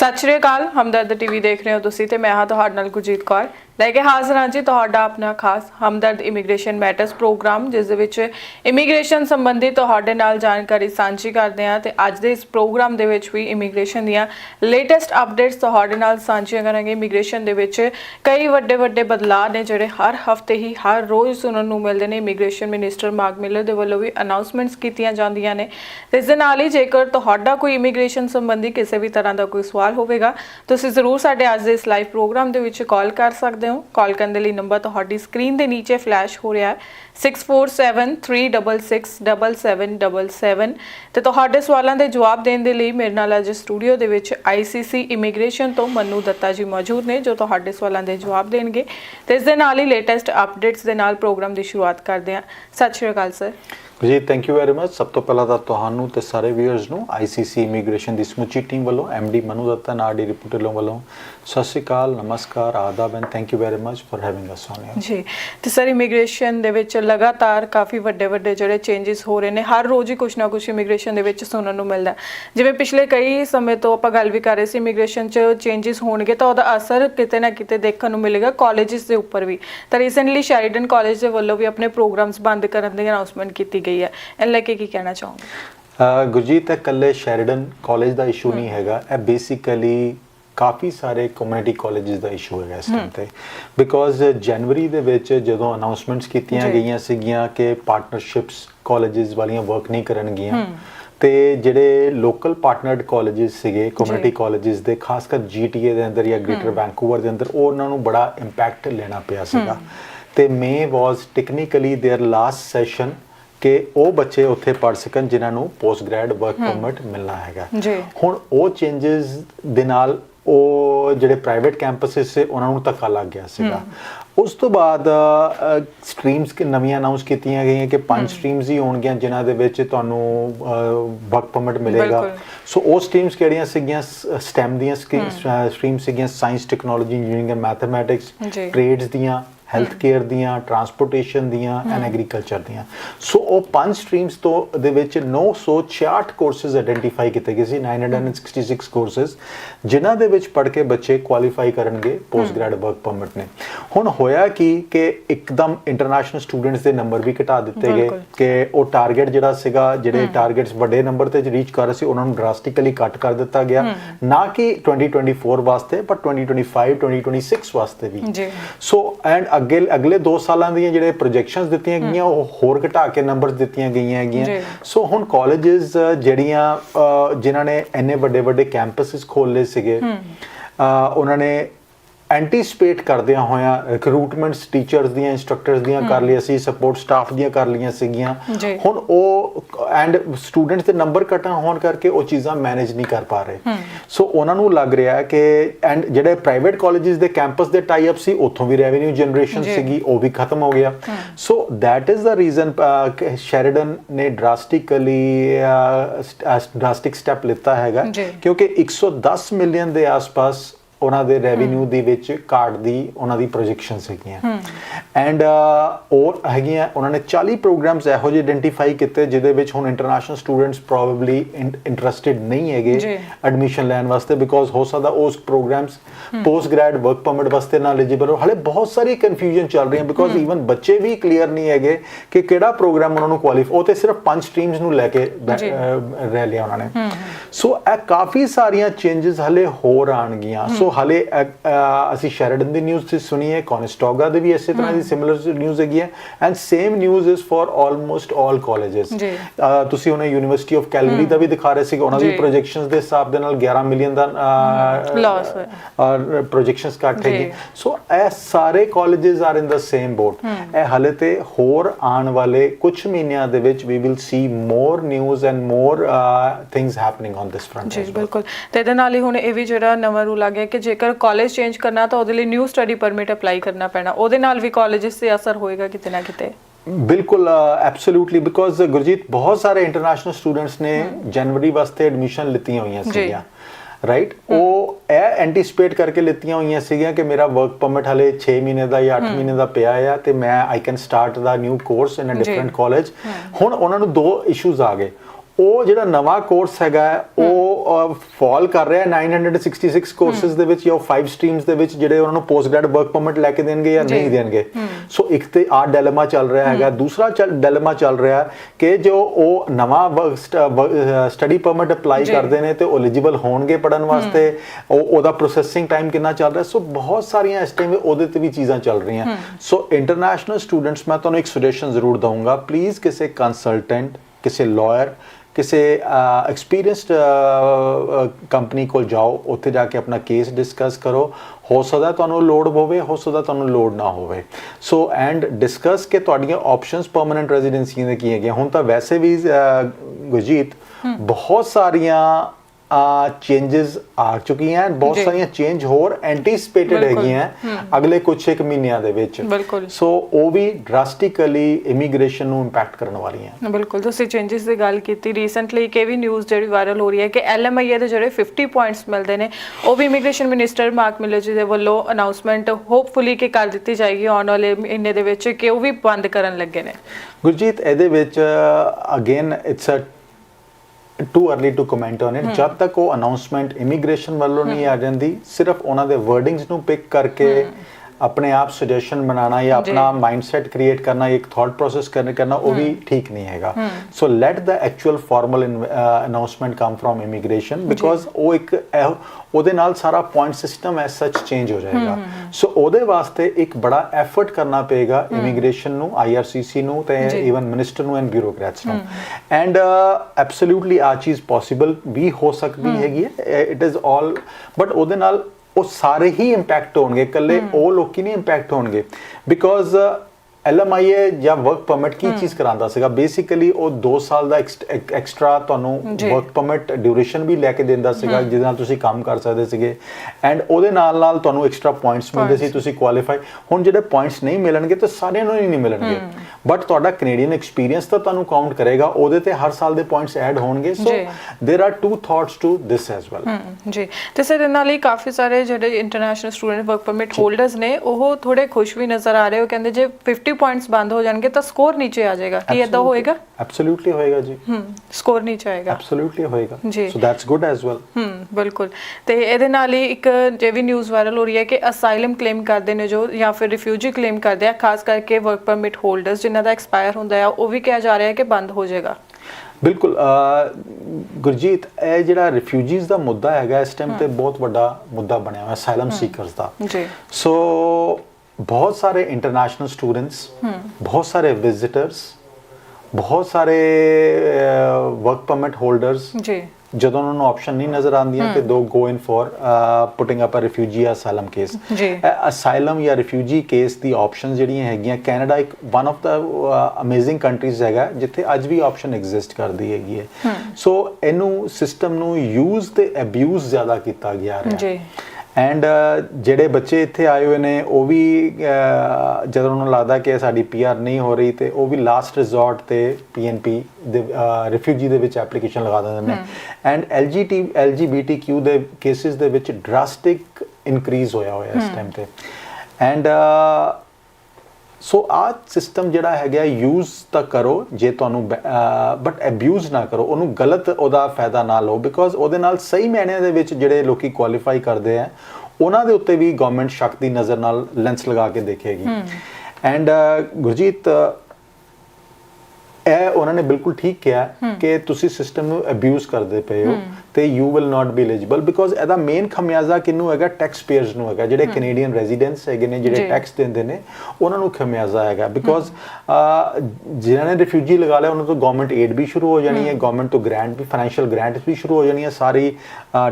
ਸਤਿ ਸ਼੍ਰੀ ਅਕਾਲ, ਹਮਦਰਦ ਟੀਵੀ ਦੇਖ ਰਹੇ ਹੋ ਤੁਸੀਂ ਤੇ ਮੈਂ ਹਾਂ ਤੁਹਾਡੇ ਨਾਲ ਗੁਰਜੀਤ ਕੌਰ। ਲੈ ਕੇ ਹਾਜ਼ਰ ਹਾਂ ਜੀ ਤੁਹਾਡਾ ਆਪਣਾ ਖਾਸ ਹਮਦਰਦ ਇਮੀਗ੍ਰੇਸ਼ਨ ਮੈਟਰਸ ਪ੍ਰੋਗਰਾਮ, ਜਿਸ ਦੇ ਵਿੱਚ ਇਮੀਗ੍ਰੇਸ਼ਨ ਸੰਬੰਧੀ ਤੁਹਾਡੇ ਨਾਲ ਜਾਣਕਾਰੀ ਸਾਂਝੀ ਕਰਦੇ ਹਾਂ ਤੇ ਅੱਜ ਦੇ ਇਸ ਪ੍ਰੋਗਰਾਮ ਦੇ ਵਿੱਚ ਵੀ ਇਮੀਗ੍ਰੇਸ਼ਨ ਦੀਆਂ ਲੇਟੈਸਟ ਅਪਡੇਟਸ ਤੁਹਾਡੇ ਨਾਲ ਸਾਂਝੀਆਂ ਕਰਾਂਗੇ। ਇਮੀਗ੍ਰੇਸ਼ਨ ਦੇ ਵਿੱਚ ਕਈ ਵੱਡੇ ਵੱਡੇ ਬਦਲਾਅ ਨੇ ਜਿਹੜੇ ਹਰ ਹਫ਼ਤੇ ਹੀ, ਹਰ ਰੋਜ਼ ਸੁਣਨ ਨੂੰ ਮਿਲਦੇ ਨੇ। ਇਮੀਗ੍ਰੇਸ਼ਨ ਮਿਨਿਸਟਰ ਮਾਰਕ ਮਿਲਰ ਦੇ ਵੱਲੋਂ ਵੀ ਅਨਾਉਂਸਮੈਂਟਸ ਕੀਤੀਆਂ ਜਾਂਦੀਆਂ ਨੇ। ਤੇ ਇਸ ਦੇ ਨਾਲ ਹੀ ਜੇਕਰ ਤੁਹਾਡਾ ਕੋਈ ਇਮੀਗ੍ਰੇਸ਼ਨ ਸੰਬੰਧੀ ਕਿਸੇ ਵੀ ਤਰ੍ਹਾਂ ਦਾ ਕੋਈ ਸਵਾਲ ਹੋਵੇਗਾ, ਤੁਸੀਂ ਜ਼ਰੂਰ ਸਾਡੇ ਅੱਜ ਦੇ ਇਸ ਲਾਈਵ ਪ੍ਰੋਗਰਾਮ ਦੇ ਵਿੱਚ ਕਾਲ ਕਰ ਸਕਦੇ ਹੋ। ਕਾਲ ਕਰਨ ਦੇ ਲਈ ਨੰਬਰ ਤੁਹਾਡੀ ਸਕਰੀਨ ਦੇ ਨੀਚੇ ਫਲੈਸ਼ ਹੋ ਰਿਹਾ ਹੈ। 6473667777 ਤੇ ਤੁਹਾਡੇ ਸਵਾਲਾਂ ਦੇ ਜਵਾਬ ਦੇਣ ਦੇ ਲਈ ਮੇਰੇ ਨਾਲ ਅੱਜ ਸਟੂਡੀਓ ਦੇ ਵਿੱਚ ICC ਇਮੀਗ੍ਰੇਸ਼ਨ ਤੋਂ ਮਨੂ ਦੱਤਾ ਜੀ ਮੌਜੂਦ ਨੇ, ਜੋ ਤੁਹਾਡੇ ਸਵਾਲਾਂ ਦੇ ਜਵਾਬ ਦੇਣਗੇ। ਤੇ ਇਸ ਦੇ ਨਾਲ ਹੀ ਲੇਟੈਸਟ ਅਪਡੇਟਸ ਦੇ ਨਾਲ ਪ੍ਰੋਗਰਾਮ ਦੀ ਸ਼ੁਰੂਆਤ ਕਰਦੇ ਹਾਂ। ਸਤਿ ਸ਼੍ਰੀ ਅਕਾਲ ਸਰ ਜੀ ਥੈਂਕ ਯੂ ਵੈਰੀ ਮਚ ਸਭ ਤੋਂ ਪਹਿਲਾਂ ਤਾਂ ਤੁਹਾਨੂੰ ਤੇ ਸਾਰੇ ਵੀਅਰਸ ਨੂੰ ਆਈਸੀਸੀ ਇਮੀਗ੍ਰੇਸ਼ਨ ਦੀ ਸਮੁੱਚੀ ਟੀਮ ਵੱਲੋਂ ਐਮਡੀ ਮਨੂ ਦੱਤਾ ਨਾਡੀ ਰਿਪੋਰਟਰ ਵੱਲੋਂ ਸਤਿ ਸ਼੍ਰੀ ਅਕਾਲ, ਨਮਸਕਾਰ, ਆਦਾਬ and thank you very much for having us on ਜੀ, ਤੇ ਸਰ ਇਮੀਗ੍ਰੇਸ਼ਨ ਦੇ ਵਿੱਚ ਲਗਾਤਾਰ ਕਾਫੀ ਵੱਡੇ ਵੱਡੇ ਜਿਹੜੇ ਚੇਂਜਸ ਹੋ ਰਹੇ ਨੇ, ਹਰ ਰੋਜ਼ ਹੀ ਕੁਛ ਨਾ ਕੁਛ ਇਮੀਗ੍ਰੇਸ਼ਨ ਦੇ ਵਿੱਚ ਸੁਣਨ ਨੂੰ ਮਿਲਦਾ ਜਿਵੇਂ ਪਿਛਲੇ ਕਈ ਸਮੇਂ ਤੋਂ ਆਪਾਂ ਗੱਲ ਵੀ ਕਰ ਰਹੇ ਸੀ ਇਮੀਗ੍ਰੇਸ਼ਨ 'ਚ ਚੇਂਜਸ ਹੋਣਗੇ ਤਾਂ ਉਹਦਾ ਅਸਰ ਕਿਤੇ ਨਾ ਕਿਤੇ ਦੇਖਣ ਨੂੰ ਮਿਲੇਗਾ ਕਾਲਜਸ ਦੇ ਉੱਪਰ ਵੀ। ਤਾਂ ਰੀਸੈਂਟਲੀ ਸ਼ੈਰੀਡਨ ਕਾਲਜ ਦੇ ਵੱਲੋਂ ਵੀ ਆਪਣੇ ਪ੍ਰੋਗਰਾਮਸ ਬੰਦ ਕਰਨ ਦੀ ਅਨਾਉਂਸਮੈਂਟ ਕੀਤੀ ਗਈ ਹੈ ਇਹ ਲੈ ਕੇ ਕੀ ਕਹਿਣਾ ਚਾਹੋਗੇ ਗੁਰਜੀਤ ਇਹ ਕੱਲੇ ਸ਼ੈਰੀਡਨ ਕਾਲਜ ਦਾ ਇਸ਼ੂ ਨਹੀਂ ਹੈਗਾ ਇਹ ਬੇਸਿਕਲੀ ਕਾਫੀ ਸਾਰੇ ਕਮਿਊਨਿਟੀ ਕਾਲਜਸ ਦਾ ਇਸ਼ੂ ਹੈਗਾ ਇਸ ਟਾਈਮ ਤੇ ਬਿਕੋਜ਼ ਜਨਵਰੀ ਦੇ ਵਿੱਚ ਜਦੋਂ ਅਨਾਉਂਸਮੈਂਟਸ ਕੀਤੀਆਂ ਜੀ। ਗਈਆਂ ਸੀਗੀਆਂ ਕਿ ਪਾਰਟਨਰਸ਼ਿਪਸ ਕਾਲਜਸ ਵਾਲੀਆਂ ਵਰਕ ਨਹੀਂ ਕਰਨਗੀਆਂ ਤੇ ਜਿਹੜੇ ਲੋਕਲ ਪਾਰਟਨਰਡ ਕਾਲਜਸ ਸੀਗੇ ਕਮਿਊਨਿਟੀ ਜੀ। ਕਾਲਜਸ ਦੇ ਖਾਸ ਕਰ ਜੀਟੀਏ ਦੇ ਅੰਦਰ ਜਾਂ ਗ੍ਰੇਟਰ ਵੈਂਕੂਵਰ ਦੇ ਅੰਦਰ ਉਹ ਉਹਨਾਂ ਨੂੰ ਬੜਾ ਇੰਪੈਕਟ ਲੈਣਾ ਪਿਆ ਸੀਗਾ ਤੇ may was technically their last session ਕਿ ਉਹ ਬੱਚੇ ਉੱਥੇ ਪੜ ਸਕਣ ਜਿਨ੍ਹਾਂ ਨੂੰ ਪੋਸਟ ਗ੍ਰੈਡ ਵਰਕ ਪਰਮਿਟ ਮਿਲਣਾ ਹੈਗਾ। ਹੁਣ ਉਹ ਚੇਂजेस ਦੇ ਨਾਲ ਉਹ ਜਿਹੜੇ ਪ੍ਰਾਈਵੇਟ ਕੈਂਪਸਸ ਸੇ ਉਹਨਾਂ ਨੂੰ ਧੱਕਾ ਲੱਗ ਗਿਆ ਸੀਗਾ। ਉਸ ਤੋਂ ਬਾਅਦ ਸਟਰੀਮਸ ਕਿ ਨਵੀਆਂ ਅਨਾਉਂਸ ਕੀਤੀਆਂ ਗਈਆਂ ਕਿ ਪੰਜ ਸਟਰੀਮਸ ਹੀ ਹੋਣਗੀਆਂ ਜਿਨ੍ਹਾਂ ਦੇ ਵਿੱਚ ਤੁਹਾਨੂੰ ਵਰਕ ਪਰਮਿਟ ਮਿਲੇਗਾ। ਸੋ ਉਹ ਸਟਰੀਮਸ ਕਿਹੜੀਆਂ ਸੀਗੀਆਂ? ਸਟੈਮ ਦੀਆਂ ਸਟਰੀਮ ਸੀਗੀਆਂ science technology engineering and mathematics. Trades ਦੀਆਂ। ਹੈਲਥ ਕੇਅਰ ਦੀਆਂ ਟਰਾਂਸਪੋਰਟੇਸ਼ਨ ਦੀਆਂ ਐਂਡ ਐਗਰੀਕਲਚਰ ਦੀਆਂ ਸੋ ਉਹ ਪੰਜ ਸਟਰੀਮਸ ਤੋਂ ਦੇ ਵਿੱਚ 966 ਕੋਰਸਸ ਆਇਡੈਂਟੀਫਾਈ ਕੀਤੇ ਗਏ ਸੀ 966 ਕੋਰਸਸ ਜਿਨ੍ਹਾਂ ਦੇ ਵਿੱਚ ਪੜ੍ਹ ਕੇ ਬੱਚੇ ਕੁਆਲੀਫਾਈ ਕਰਨਗੇ ਪੋਸਟ ਗ੍ਰੈਡ ਵਰਕ ਪਰਮਿਟ ਨੇ ਹੁਣ ਹੋਇਆ ਕੀ ਕਿ ਇੱਕਦਮ ਇੰਟਰਨੈਸ਼ਨਲ ਸਟੂਡੈਂਟਸ ਦੇ ਨੰਬਰ ਵੀ ਘਟਾ ਦਿੱਤੇ ਗਏ। ਕਿ ਉਹ ਟਾਰਗੇਟ ਜਿਹੜਾ ਸੀਗਾ ਜਿਹੜੇ ਟਾਰਗੇਟਸ ਵੱਡੇ ਨੰਬਰ ਤੇ ਰੀਚ ਕਰ ਰਹੇ ਸੀ ਉਹਨਾਂ ਨੂੰ ਡਰਾਸਟਿਕਲੀ ਕੱਟ ਕਰ ਦਿੱਤਾ ਗਿਆ ਨਾ ਕਿ 2024 ਵਾਸਤੇ ਪਰ 2025 2026 ਵਾਸਤੇ ਵੀ ਜੀ ਸੋ ਐਂਡ ਅੱਗੇ ਅਗਲੇ 2 ਸਾਲਾਂ ਦੀਆਂ ਜਿਹੜੇ ਪ੍ਰੋਜੈਕਸ਼ਨਸ ਦਿੱਤੀਆਂ ਗਈਆਂ ਉਹ ਹੋਰ ਘਟਾ ਕੇ ਨੰਬਰਸ ਦਿੱਤੀਆਂ ਗਈਆਂ ਹੈਗੀਆਂ। ਸੋ ਹੁਣ ਕਾਲਜਸ ਜਿਹੜੀਆਂ ਜਿਨ੍ਹਾਂ ਨੇ ਇੰਨੇ ਵੱਡੇ ਵੱਡੇ ਕੈਂਪਸਸ ਖੋਲ੍ਹੇ ਸੀਗੇ ਉਹਨਾਂ ਨੇ ਐਂਟੀਸਪੇਟ ਕਰਦਿਆਂ ਹੋਇਆਂ ਰਿਕਰੂਟਮੈਂਟਸ ਟੀਚਰਸ ਦੀਆਂ ਇੰਸਟ੍ਰਕਟਰਸ ਦੀਆਂ ਕਰ ਲਈਆਂ ਸੀ ਸਪੋਰਟ ਸਟਾਫ ਦੀਆਂ ਕਰ ਲਈਆਂ ਸੀਗੀਆਂ। ਹੁਣ ਉਹ ਐਂਡ ਸਟੂਡੈਂਟਸ ਦੇ ਨੰਬਰ ਘਟਾ ਹੋਣ ਕਰਕੇ ਉਹ ਚੀਜ਼ਾਂ ਮੈਨੇਜ ਨਹੀਂ ਕਰ ਪਾ ਰਹੇ। ਸੋ ਉਹਨਾਂ ਨੂੰ ਲੱਗ ਰਿਹਾ ਹੈ ਕਿ ਐਂਡ ਜਿਹੜੇ ਪ੍ਰਾਈਵੇਟ ਕਾਲਜਸ ਦੇ ਕੈਂਪਸ ਦੇ ਟਾਈ ਅਪ ਸੀ ਉੱਥੋਂ ਵੀ ਰੈਵਨਿਊ ਜਨਰੇਸ਼ਨ। ਸੀਗੀ ਉਹ ਵੀ ਖਤਮ ਹੋ ਗਿਆ। ਸੋ is the reason ਕਿ ਸ਼ੈਰੀਡਨ ਨੇ ਡਰਾਸਟਿਕਲੀ ਡਰਾਸਟਿਕ ਸਟੈਪ ਲਿੱਤਾ ਹੈਗਾ। ਕਿਉਂਕਿ 110 ਮਿਲੀਅਨ ਦੇ ਆਸ-ਪਾਸ ਉਹਨਾਂ ਦੇ ਰੈਵਨਿਊ ਦੇ ਵਿੱਚ ਕਾਰਡ ਦੀ ਉਹਨਾਂ ਦੀ ਪ੍ਰੋਜੈਕਸ਼ਨ ਸੀਗੀਆਂ ਐਂਡ ਔਰ ਹੈਗੀਆਂ ਉਹਨਾਂ ਨੇ 40 ਪ੍ਰੋਗਰਾਮਸ ਇਹੋ ਜਿਹੇ ਆਇਡੈਂਟੀਫਾਈ ਕੀਤੇ ਜਿਹਦੇ ਵਿੱਚ ਹੁਣ ਇੰਟਰਨੈਸ਼ਨਲ ਸਟੂਡੈਂਟਸ ਪ੍ਰੋਬਬਲੀ ਇੰਟਰਸਟਿਡ ਨਹੀਂ ਹੈਗੇ। ਐਡਮਿਸ਼ਨ ਲੈਣ ਵਾਸਤੇ ਬਿਕੋਜ਼ ਹੋ ਸਕਦਾ ਉਸ programmes post grad work permit ਵਾਸਤੇ ਨਾ ਐਲੀਜੀਬਲ ਹੋ ਹਲੇ ਬਹੁਤ ਸਾਰੀ ਕਨਫਿਊਜ਼ਨ ਚੱਲ ਰਹੀ ਹੈ ਬਿਕੋਜ਼ ਈਵਨ ਬੱਚੇ ਵੀ ਕਲੀਅਰ ਨਹੀਂ ਹੈਗੇ ਕਿ ਕਿਹੜਾ ਪ੍ਰੋਗਰਾਮ ਉਹਨਾਂ ਨੂੰ ਕੁਆਲੀਫਾਈ ਉਹ ਤੇ ਸਿਰਫ ਪੰਜ ਸਟਰੀਮਸ ਨੂੰ ਲੈ ਕੇ ਰਹਿ ਲਿਆ ਉਹਨਾਂ ਨੇ। ਸੋ ਇਹ ਕਾਫੀ ਸਾਰੀਆਂ ਚੇਂजेस ਹਲੇ ਹੋਰ ਆਣਗੀਆਂ ਸੋ ਹਲੇ ਅ- ਅ, ਅਸੀਂ ਸ਼ੈਰਡਨ ਦੀ ਨਿਊਜ਼ ਤੇ ਸੁਣੀ ਹੈ ਕੌਨਸਟੋਗਾ ਦੇ ਵੀ ਇਸੇ ਤਰ੍ਹਾਂ ਦੀ ਸਿਮਿਲਰ ਨਿਊਜ਼ ਹੈਗੀ ਹੈ। And same news is for almost all colleges ਜੀ। ਤੁਸੀਂ ਉਹਨੇ ਯੂਨੀਵਰਸਿਟੀ ਆਫ ਕੈਲਗਰੀ ਦਾ ਵੀ ਦਿਖਾ ਰਹੇ ਸੀਗੇ ਉਹਨਾਂ ਦੀ। ਪ੍ਰੋਜੈਕਸ਼ਨਸ ਦੇ ਹਿਸਾਬ ਦੇ ਨਾਲ 11 ਮਿਲੀਅਨ ਦਾ Loss ਹੋਇਆ। ਔਰ ਪ੍ਰੋਜੈਕਸ਼ਨਸ ਜੀ। ਹੈਗੀ। ਸੋ ਇਹ ਸਾਰੇ colleges are in the same boat ਇਹ ਹਲੇ ਤੇ ਹੋਰ ਆਉਣ ਵਾਲੇ ਕੁਝ ਮਹੀਨਿਆਂ ਦੇ ਵਿੱਚ we will see more news and more things happening on this front ਜੀ ਬਿਲਕੁਲ। ਤੇ ਇਹਦੇ ਨਾਲ ਹੀ ਹੁਣ ਇਹ ਵੀ ਜਿਹੜਾ ਨਵਾਂ ਰੂਲ ਆ ਗਿਆ ਕਿ ਜੇਕਰ ਕਾਲਜ ਚੇਂਜ ਕਰਨਾ ਤਾਂ ਉਹਦੇ ਲਈ ਨਿਊ ਸਟੱਡੀ ਪਰਮਿਟ ਅਪਲਾਈ ਕਰਨਾ ਪੈਣਾ। ਉਹਦੇ ਨਾਲ ਵੀ ਕਾਲਜਸ ਤੇ ਅਸਰ ਹੋਏਗਾ ਕਿਤੇ ਨਾ ਕਿਤੇ। ਬਿਲਕੁਲ ਐਬਸੋਲੂਟਲੀ ਬਿਕੋਜ਼ ਗੁਰਜੀਤ ਬਹੁਤ ਸਾਰੇ ਇੰਟਰਨੈਸ਼ਨਲ ਸਟੂਡੈਂਟਸ ਨੇ ਜਨਵਰੀ ਵਾਸਤੇ ਐਡਮਿਸ਼ਨ ਲਿੱਤੀਆਂ ਹੋਈਆਂ। ਸੀਗੀਆਂ ਰਾਈਟ ਉਹ ਇਹ ਐਂਟੀਸਪੇਟ ਕਰਕੇ ਲਿੱਤੀਆਂ ਹੋਈਆਂ ਸੀਗੀਆਂ ਕਿ ਮੇਰਾ ਵਰਕ ਪਰਮਿਟ ਹਲੇ 6 ਮਹੀਨੇ ਦਾ ਜਾਂ 8 ਮਹੀਨੇ ਦਾ ਪਿਆ ਆ ਤੇ ਮੈਂ I can start the new course in uh. Different college ਹੁਣ ਉਹਨਾਂ ਨੂੰ ਦੋ ਇਸ਼ੂਜ਼ ਆ ਗਏ। ਉਹ ਜਿਹੜਾ ਨਵਾਂ ਕੋਰਸ ਹੈਗਾ ਉਹ ਫਾਲ ਕਰ ਰਿਹਾ ਹੈ 966 ਕੋਰਸਸ ਦੇ ਵਿੱਚ ਜਾਂ 5 ਸਟਰੀਮਸ ਦੇ ਵਿੱਚ ਜਿਹੜੇ ਉਹਨਾਂ ਨੂੰ ਪੋਸਟ ਗ੍ਰੈਡ ਵਰਕ ਪਰਮਿਟ ਲੈ ਕੇ ਦੇਣਗੇ ਜਾਂ। ਨਹੀਂ ਦੇਣਗੇ। ਸੋ ਇੱਕ ਤੇ ਆ ਡਿਲੇਮਾ ਚੱਲ ਰਿਹਾ ਹੈਗਾ। ਦੂਸਰਾ ਡਿਲੇਮਾ ਚੱਲ ਰਿਹਾ ਕਿ ਜੋ ਉਹ ਨਵਾਂ ਸਟੱਡੀ ਪਰਮਿਟ ਅਪਲਾਈ। ਕਰਦੇ ਨੇ ਤੇ ਉਹ ਐਲੀਜੀਬਲ ਹੋਣਗੇ ਪੜਨ ਵਾਸਤੇ। ਉਹ ਉਹਦਾ ਪ੍ਰੋਸੈਸਿੰਗ ਟਾਈਮ ਕਿੰਨਾ ਚੱਲ ਰਿਹਾ? ਸੋ ਬਹੁਤ ਸਾਰੀਆਂ ਇਸ ਟਾਈਮ ਉਹਦੇ ਤੇ ਵੀ ਚੀਜ਼ਾਂ ਚੱਲ ਰਹੀਆਂ। ਸੋ ਇੰਟਰਨੈਸ਼ਨਲ ਸਟੂਡੈਂਟਸ ਮੈਂ ਤੁਹਾਨੂੰ ਇੱਕ ਸੁਜੈਸ਼ਨ ਜ਼ਰੂਰ ਦਊਂਗਾ। ਪਲੀਜ਼ ਕਿਸੇ ਕੰਸਲਟੈਂਟ ਕਿਸੇ ਲਾਇਰ ਕਿਸੇ ਐਕਸਪੀਰੀਅੰਸਡ ਕੰਪਨੀ ਕੋਲ ਜਾਓ ਉੱਥੇ ਜਾ ਕੇ ਆਪਣਾ ਕੇਸ ਡਿਸਕਸ ਕਰੋ। ਹੋ ਸਕਦਾ ਤੁਹਾਨੂੰ ਲੋਡ ਹੋਵੇ ਹੋ ਸਕਦਾ ਤੁਹਾਨੂੰ ਲੋਡ ਨਾ ਹੋਵੇ। ਸੋ ਐਂਡ ਡਿਸਕਸ ਕਿ ਤੁਹਾਡੀਆਂ ਆਪਸ਼ਨਸ ਪਰਮਨੈਂਟ ਰੈਜ਼ੀਡੈਂਸੀ ਦੇ ਕੀ ਹੈਗੀਆਂ। ਹੁਣ ਤਾਂ ਵੈਸੇ ਵੀ ਗੁਰਜੀਤ ਬਹੁਤ ਸਾਰੀਆਂ ਚੇਂजेस ਆ ਚੁੱਕੀਆਂ ਹਨ। ਬਹੁਤ। ਸਾਰੀਆਂ ਚੇਂਜ ਹੋਰ ਐਂਟੀਸਪੇਟਡ। ਹੈਗੀਆਂ। ਅਗਲੇ ਕੁਝ ਇੱਕ ਮਹੀਨਿਆਂ ਦੇ ਵਿੱਚ। ਸੋ ਉਹ ਵੀ ਡਰਾਸਟਿਕਲੀ ਇਮੀਗ੍ਰੇਸ਼ਨ ਨੂੰ ਇੰਪੈਕਟ ਕਰਨ ਵਾਲੀਆਂ। ਬਿਲਕੁਲ। ਤੁਸੀਂ ਚੇਂਜਸ ਦੀ ਗੱਲ ਕੀਤੀ ਰੀਸੈਂਟਲੀ ਇੱਕ ਇਹ ਵੀ ਨਿਊਜ਼ ਜਿਹੜੀ ਵਾਇਰਲ ਹੋ ਰਹੀ ਹੈ ਕਿ ਐਲਐਮਆਈ ਦੇ ਜਿਹੜੇ 50 ਪੁਆਇੰਟਸ ਮਿਲਦੇ ਨੇ ਉਹ ਵੀ immigration minister Mark Miller ji ਦੇ ਵੱਲੋਂ ਅਨਾਉਂਸਮੈਂਟ ਹੋਪਫੁਲੀ ਕਿ ਕਰ ਦਿੱਤੀ ਜਾਏਗੀ ਆਉਣ ਵਾਲੇ ਮਹੀਨੇ ਦੇ ਵਿੱਚ ਕਿ ਉਹ ਵੀ ਬੰਦ ਕਰਨ ਲੱਗੇ ਨੇ। ਗੁਰਜੀਤ ਇਹਦੇ ਵਿੱਚ again it's a too early to comment on it ਜਦ ਤੱਕ ਉਹ ਅਨਾਉਂਸਮੈਂਟ ਇਮੀਗ੍ਰੇਸ਼ਨ ਵੱਲੋਂ ਨਹੀਂ ਆ ਜਾਂਦੀ ਸਿਰਫ ਉਹਨਾਂ ਦੇ ਵਰਡਿੰਗਸ ਨੂੰ ਪਿਕ ਕਰਕੇ ਆਪਣੇ ਆਪ ਸੁਜੈਸ਼ਨ ਬਣਾਉਣਾ ਜਾਂ। ਆਪਣਾ ਮਾਈਂਡਸੈਟ ਕ੍ਰੀਏਟ ਕਰਨਾ ਇੱਕ ਥਾਟ ਪ੍ਰੋਸੈਸ ਕਰਨਾ ਕਰਨਾ ਉਹ ਵੀ ਠੀਕ ਨਹੀਂ ਹੈਗਾ। So let the actual formal announcement come from immigration because ਉਹ ਇੱਕ ਉਹਦੇ ਨਾਲ ਸਾਰਾ point system as such change ਹੋ ਜਾਏਗਾ। ਸੋ ਉਹਦੇ ਵਾਸਤੇ ਇੱਕ ਬੜਾ ਐਫਰਟ ਕਰਨਾ ਪਏਗਾ ਇਮੀਗ੍ਰੇਸ਼ਨ ਨੂੰ ਆਈਆਰਸੀਸੀ ਨੂੰ ਤੇ। ਇਵਨ ਮਿਨਿਸਟਰ ਨੂੰ ਐਂਡ ਬਿਊਰੋਕਰੈਟਸ ਨੂੰ। ਐਂਡ ਐਬਸੋਲੂਟਲੀ ਆ ਚੀਜ਼ ਪੋਸੀਬਲ ਵੀ ਹੋ ਸਕਦੀ ਹੈਗੀ ਹੈ। ਇਟ ਇਜ਼ ਆਲ ਬਟ ਉਹਦੇ ਨਾਲ ਉਹ ਸਾਰੇ ਹੀ ਇੰਪੈਕਟ ਹੋਣਗੇ ਇਕੱਲੇ ਉਹ ਲੋਕੀ ਨਹੀਂ ਇੰਪੈਕਟ ਹੋਣਗੇ। ਬਿਕੋਜ਼ ਐਲਐਮਆਈਏ ਜਾਂ ਵਰਕ ਪਰਮਿਟ ਕੀ ਚੀਜ਼ ਕਰਾਂਦਾ ਸੀਗਾ? ਬੇਸਿਕਲੀ ਉਹ 2 ਸਾਲ ਦਾ ਐਕਸਟਰਾ ਤੁਹਾਨੂੰ। ਵਰਕ ਪਰਮਿਟ ਡਿਊਰੇਸ਼ਨ ਵੀ ਲੈ ਕੇ ਦਿੰਦਾ ਸੀਗਾ ਜਿਹਦੇ ਨਾਲ ਤੁਸੀਂ ਕੰਮ ਕਰ ਸਕਦੇ ਸੀਗੇ। ਐਂਡ ਉਹਦੇ ਨਾਲ ਨਾਲ ਤੁਹਾਨੂੰ ਐਕਸਟਰਾ ਪੁਆਇੰਟਸ ਮਿਲਦੇ ਸੀ। ਤੁਸੀਂ ਕੁਆਲੀਫਾਈ ਹੁਣ ਜਿਹੜੇ ਪੁਆਇੰਟਸ ਨਹੀਂ ਮਿਲਣਗੇ ਤਾਂ ਸਾਰਿਆਂ ਨੂੰ ਹੀ ਨਹੀਂ ਮਿਲਣਗੇ। ਬਟ ਤੁਹਾਡਾ ਕੈਨੇਡੀਅਨ ਐਕਸਪੀਰੀਅੰਸ ਤਾਂ ਤੁਹਾਨੂੰ ਕਾਊਂਟ ਕਰੇਗਾ ਉਹਦੇ ਤੇ ਹਰ ਸਾਲ ਦੇ ਪੁਆਇੰਟਸ ਐਡ ਹੋਣਗੇ ਸੋ ਜੀ। There are two thoughts to this as well hmm ਜੀ ਤੇ ਸਰ ਇਹਨਾਂ ਲਈ ਕਾਫੀ ਸਾਰੇ ਜਿਹੜੇ international student work permit holders ਨੇ ਉਹ ਥੋੜੇ ਖੁਸ਼ ਵੀ ਨਜ਼ਰ ਆ ਰਹੇ ਹੋ ਕਹਿੰਦੇ ਜੇ 50 ਪੁਆਇੰਟਸ ਬੰਦ ਹੋ ਜਾਣਗੇ ਤਾਂ ਸਕੋਰ ਨੀਚੇ ਆ ਜਾਏਗਾ ਕੀ ਇਦਾਂ ਹੋਏਗਾ ਐਬਸੋਲੂਟਲੀ ਹੋਏਗਾ ਜੀ ਹਮ ਸਕੋਰ ਨੀਚੇ ਆਏਗਾ ਐਬਸੋਲੂਟਲੀ ਹੋਏਗਾ ਜੀ। So that's good as well hmm ਬਿਲਕੁਲ ਤੇ ਇਹਦੇ ਨਾਲ ਹੀ ਇੱਕ ਜੇ ਵੀ ਨਿਊਜ਼ ਵਾਇਰਲ ਹੋ ਰਹੀ ਹੈ ਕਿ ਅਸਾਈਲਮ ਕਲੇਮ ਕਰਦੇ ਨੇ ਜੋ ਜਾਂ ਫਿਰ ਰਿਫਿਊਜੀ ਕਲੇਮ ਕਰਦੇ ਆ ਖਾਸ ਕਰਕੇ ਵਰਕ ਪਰਮਿਟ ਹੋਲਡਰਸ ਜਿਨ੍ਹਾਂ ਦਾ ਐਕਸਪਾਇਰ ਹੁੰਦਾ ਆ ਉਹ ਵੀ ਕਿਹਾ ਜਾ ਰਿਹਾ ਹੈ ਕਿ ਬੰਦ ਹੋ ਜਾਏਗਾ। ਬਿਲਕੁਲ ਗੁਰਜੀਤ ਇਹ ਜਿਹੜਾ ਰਿਫਿਊਜੀਜ਼ ਦਾ ਮੁੱਦਾ ਹੈਗਾ ਇਸ ਟਾਈਮ ਤੇ ਬਹੁਤ ਵੱਡਾ ਮੁੱਦਾ ਬਣਿਆ ਹੋਇਆ ਅਸਾਈਲਮ ਸੀਕਰਸ ਦਾ। ਜੀ। ਸੋ ਬਹੁਤ ਸਾਰੇ ਇੰਟਰਨੈਸ਼ਨਲ ਸਟੂਡੈਂਟਸ ਬਹੁਤ ਸਾਰੇ ਵਿਜ਼ਿਟਰਸ ਬਹੁਤ ਸਾਰੇ ਵਰਕ ਪਰਮਿਟ ਹੋਲਡਰਸ ਜੀ। ਜਦੋਂ ਉਹਨਾਂ ਨੂੰ ਆਪਸ਼ਨ ਨਹੀਂ ਨਜ਼ਰ ਆਉਂਦੀਆਂ ਕਿ ਦੋ go in for putting up uh refugee asylum case ਜੀ। ਅਸਾਈਲਮ ਜਾਂ ਰਿਫਿਊਜੀ ਕੇਸ ਦੀ ਆਪਸ਼ਨਸ ਜਿਹੜੀਆਂ ਹੈਗੀਆਂ ਕੈਨੇਡਾ ਇੱਕ one of the amazing countries ਹੈਗਾ ਜਿੱਥੇ ਅੱਜ ਵੀ ਆਪਸ਼ਨ ਐਗਜ਼ਿਸਟ ਕਰਦੀ ਹੈਗੀ ਹੈ। ਸੋ ਇਹਨੂੰ ਸਿਸਟਮ ਨੂੰ ਯੂਜ਼ ਤੇ ਅਬਿਊਜ਼ ਜ਼ਿਆਦਾ ਕੀਤਾ ਗਿਆ ਰਿਹਾ। ਜੀ। ਐਂਡ ਜਿਹੜੇ ਬੱਚੇ ਇੱਥੇ ਆਏ ਹੋਏ ਨੇ ਉਹ ਵੀ ਜਦੋਂ ਉਹਨਾਂ ਨੂੰ ਲੱਗਦਾ ਕਿ ਸਾਡੀ ਪੀਆਰ ਨਹੀਂ ਹੋ ਰਹੀ ਤੇ ਉਹ ਵੀ ਲਾਸਟ ਰਿਜ਼ੋਰਟ ਤੇ ਪੀਐਨਪੀ ਦੇ ਰਿਫਿਊਜੀ ਦੇ ਵਿੱਚ ਐਪਲੀਕੇਸ਼ਨ ਲਗਾ ਦਿੰਦੇ ਨੇ। ਐਂਡ ਐਲਜੀਟੀ ਐਲਜੀਬੀਟੀਕਿਊ ਦੇ ਕੇਸਿਸ ਦੇ ਵਿੱਚ ਡਰਾਸਟਿਕ ਇਨਕਰੀਜ਼ ਹੋਇਆ ਹੋਇਆ ਇਸ ਟਾਈਮ ਤੇ। ਐਂਡ ਸੋ ਆ ਸਿਸਟਮ ਜਿਹੜਾ ਹੈਗਾ ਯੂਜ਼ ਤਾਂ ਕਰੋ ਜੇ ਤੁਹਾਨੂੰ ਬਟ ਅਬਿਊਜ਼ ਨਾ ਕਰੋ ਉਹਨੂੰ ਗਲਤ ਉਹਦਾ ਫਾਇਦਾ ਨਾ ਲਓ ਬਿਕੋਜ਼ ਉਹਦੇ ਨਾਲ ਸਹੀ ਮਾਇਨਿਆਂ ਦੇ ਵਿੱਚ ਜਿਹੜੇ ਲੋਕੀ ਕੁਆਲੀਫਾਈ ਕਰਦੇ ਆ ਉਹਨਾਂ ਦੇ ਉੱਤੇ ਵੀ ਗਵਰਨਮੈਂਟ ਸ਼ੱਕ ਦੀ ਨਜ਼ਰ ਨਾਲ ਲੈਂਸ ਲਗਾ ਕੇ ਦੇਖੇਗੀ। ਐਂਡ ਗੁਰਜੀਤ ਇਹ ਉਹਨਾਂ ਨੇ ਬਿਲਕੁਲ ਠੀਕ ਕਿਹਾ ਕਿ ਤੁਸੀਂ ਸਿਸਟਮ ਨੂੰ ਅਬਿਊਜ਼ ਕਰਦੇ ਪਏ ਹੋ। ਤੇ you will not be eligible because ਇਹਦਾ ਮੇਨ ਖਮਿਆਜ਼ਾ ਕਿਹਨੂੰ ਹੈਗਾ? ਟੈਕਸ ਪੇਅਰਸ ਨੂੰ ਹੈਗਾ ਜਿਹੜੇ ਕੈਨੇਡੀਅਨ ਰੈਜ਼ੀਡੈਂਟਸ ਹੈਗੇ ਨੇ ਜਿਹੜੇ। ਟੈਕਸ ਦਿੰਦੇ ਨੇ ਉਹਨਾਂ ਨੂੰ ਖਮਿਆਜ਼ਾ ਹੈਗਾ ਬਿਕੋਜ਼ ਜਿਨ੍ਹਾਂ ਨੇ ਰਿਫਿਊਜੀ ਲਗਾ ਲਿਆ ਉਹਨਾਂ ਤੋਂ ਗਵਰਨਮੈਂਟ ਏਡ ਵੀ ਸ਼ੁਰੂ ਹੋ ਜਾਣੀ ਹੈ ਗਵਰਨਮੈਂਟ ਤੋਂ ਗ੍ਰਾਂਟ ਵੀ ਫਾਈਨੈਂਸ਼ੀਅਲ ਗ੍ਰਾਂਟ ਵੀ ਸ਼ੁਰੂ ਹੋ ਜਾਣੀ ਹੈ ਸਾਰੀ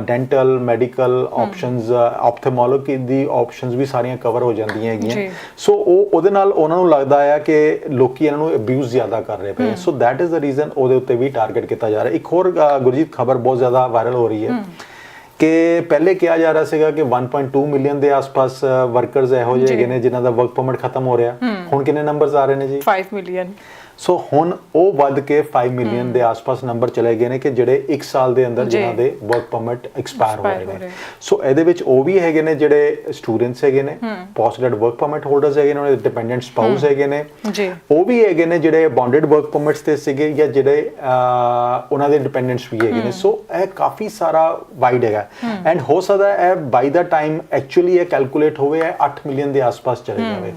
ਡੈਂਟਲ ਮੈਡੀਕਲ ਆਪਸ਼ਨਸ ਆਪਥੈਮੋਲੋਜੀ ਦੀ ਆਪਸ਼ਨਸ ਵੀ ਸਾਰੀਆਂ ਕਵਰ ਹੋ ਜਾਂਦੀਆਂ। ਹੈਗੀਆਂ। ਸੋ ਉਹ ਉਹਦੇ ਨਾਲ ਉਹਨਾਂ ਨੂੰ ਲੱਗਦਾ ਹੈ ਕਿ ਲੋਕੀ ਇਹਨਾਂ ਨੂੰ ਅਬਿਊਜ਼ ਜ਼ਿਆਦਾ ਕਰ ਰਹੇ ਪਏ so that is the reason ਉਹਦੇ ਉੱਤੇ ਵੀ ਟਾਰਗੇਟ ਕੀਤਾ ਜਾ ਰਿਹਾ। ਇੱਕ ਹੋਰ ਗੁਰਜੀਤ ਖਬਰ ਬਹੁਤ ਜ਼ਿਆਦਾ ਵਾਇਰਲ ਹੋ ਰਹੀ ਹੈ ਕਿ ਪਹਿਲੇ ਕਿਹਾ ਜਾ ਰਿਹਾ ਸੀਗਾ ਕਿ 1.2 ਮਿਲੀਅਨ ਦੇ ਆਸ-ਪਾਸ ਵਰਕਰਸ ਇਹੋ ਜਿਹੇ। ਹੈਗੇ ਨੇ ਜਿਨ੍ਹਾਂ ਦਾ ਵਰਕ ਪਰਮਿਟ ਖਤਮ ਹੋ ਰਿਹਾ। ਹੁਣ ਕਿੰਨੇ ਨੰਬਰਸ ਆ ਰਹੇ ਨੇ ਜੀ? 5 ਮਿਲੀਅਨ ਸੋ ਹੁਣ ਉਹ ਵੱਧ ਕੇ 5 ਮਿਲੀਅਨ ਦੇ ਆਸ-ਪਾਸ ਨੰਬਰ ਚਲੇ ਗਏ ਨੇ ਕਿ ਜਿਹੜੇ 1 ਸਾਲ ਦੇ ਅੰਦਰ। ਜਿਨ੍ਹਾਂ ਦੇ ਵਰਕ ਪਰਮਿਟ ਐਕਸਪਾਇਰ ਹੋ ਰਹੇ ਨੇ। ਸੋ ਇਹਦੇ ਵਿੱਚ ਉਹ ਵੀ ਹੈਗੇ ਨੇ ਜਿਹੜੇ ਸਟੂਡੈਂਟਸ ਹੈਗੇ ਨੇ post grad work permit holders ਹੈਗੇ ਨੇ ਉਹਨਾਂ ਦੇ ਡਿਪੈਂਡੈਂਟ ਸਪਾਊਸ ਹੈਗੇ ਨੇ। ਜੀ। ਉਹ ਵੀ ਹੈਗੇ ਨੇ ਜਿਹੜੇ ਬੌਂਡਡ ਵਰਕ ਪਰਮਿਟਸ ਤੇ ਸੀਗੇ ਜਾਂ ਜਿਹੜੇ ਉਹਨਾਂ ਦੇ ਡਿਪੈਂਡੈਂਟਸ ਵੀ ਹੈਗੇ ਨੇ। ਸੋ ਇਹ ਕਾਫੀ ਸਾਰਾ ਵਾਈਡ ਹੈਗਾ। ਐਂਡ ਹੋ ਸਕਦਾ ਹੈ ਬਾਈ ਦਾ ਟਾਈਮ ਐਕਚੁਅਲੀ ਇਹ ਕੈਲਕੂਲੇਟ ਹੋਵੇ ਇਹ 8 ਮਿਲੀਅਨ ਦੇ ਆਸ-ਪਾਸ ਚਲੇ ਜਾਵੇ।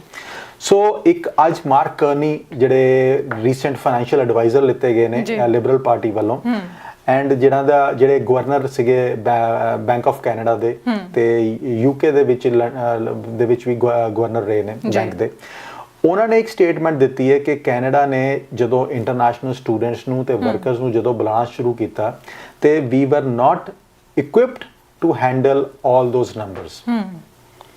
ਸੋ ਇੱਕ ਅੱਜ ਮਾਰਕ ਕਰਨੀ ਜਿਹੜੇ ਰੀਸੈਂਟ ਫਾਈਨੈਂਸ਼ੀਅਲ ਐਡਵਾਈਜ਼ਰ ਲਿੱਤੇ ਗਏ ਨੇ। ਲਿਬਰਲ ਪਾਰਟੀ ਵੱਲੋਂ। ਐਂਡ ਜਿਹੜਾ ਦਾ ਜਿਹੜੇ ਗਵਰਨਰ ਸੀਗੇ ਬੈਂਕ ਆਫ ਕੈਨੇਡਾ ਦੇ ਤੇ ਯੂਕੇ ਦੇ ਵਿੱਚ ਦੇ ਵਿੱਚ ਵੀ ਗਵਰਨਰ ਰਹੇ ਨੇ। ਬੈਂਕ ਦੇ। ਉਹਨਾਂ ਨੇ ਇੱਕ ਸਟੇਟਮੈਂਟ ਦਿੱਤੀ ਹੈ ਕਿ ਕੈਨੇਡਾ ਨੇ ਜਦੋਂ ਇੰਟਰਨੈਸ਼ਨਲ ਸਟੂਡੈਂਟਸ ਨੂੰ ਤੇ ਵਰਕਰਸ ਨੂੰ ਜਦੋਂ ਬੁਲਾਉਣਾ ਸ਼ੁਰੂ ਕੀਤਾ ਤੇ we were not equipped to handle 올 those numbers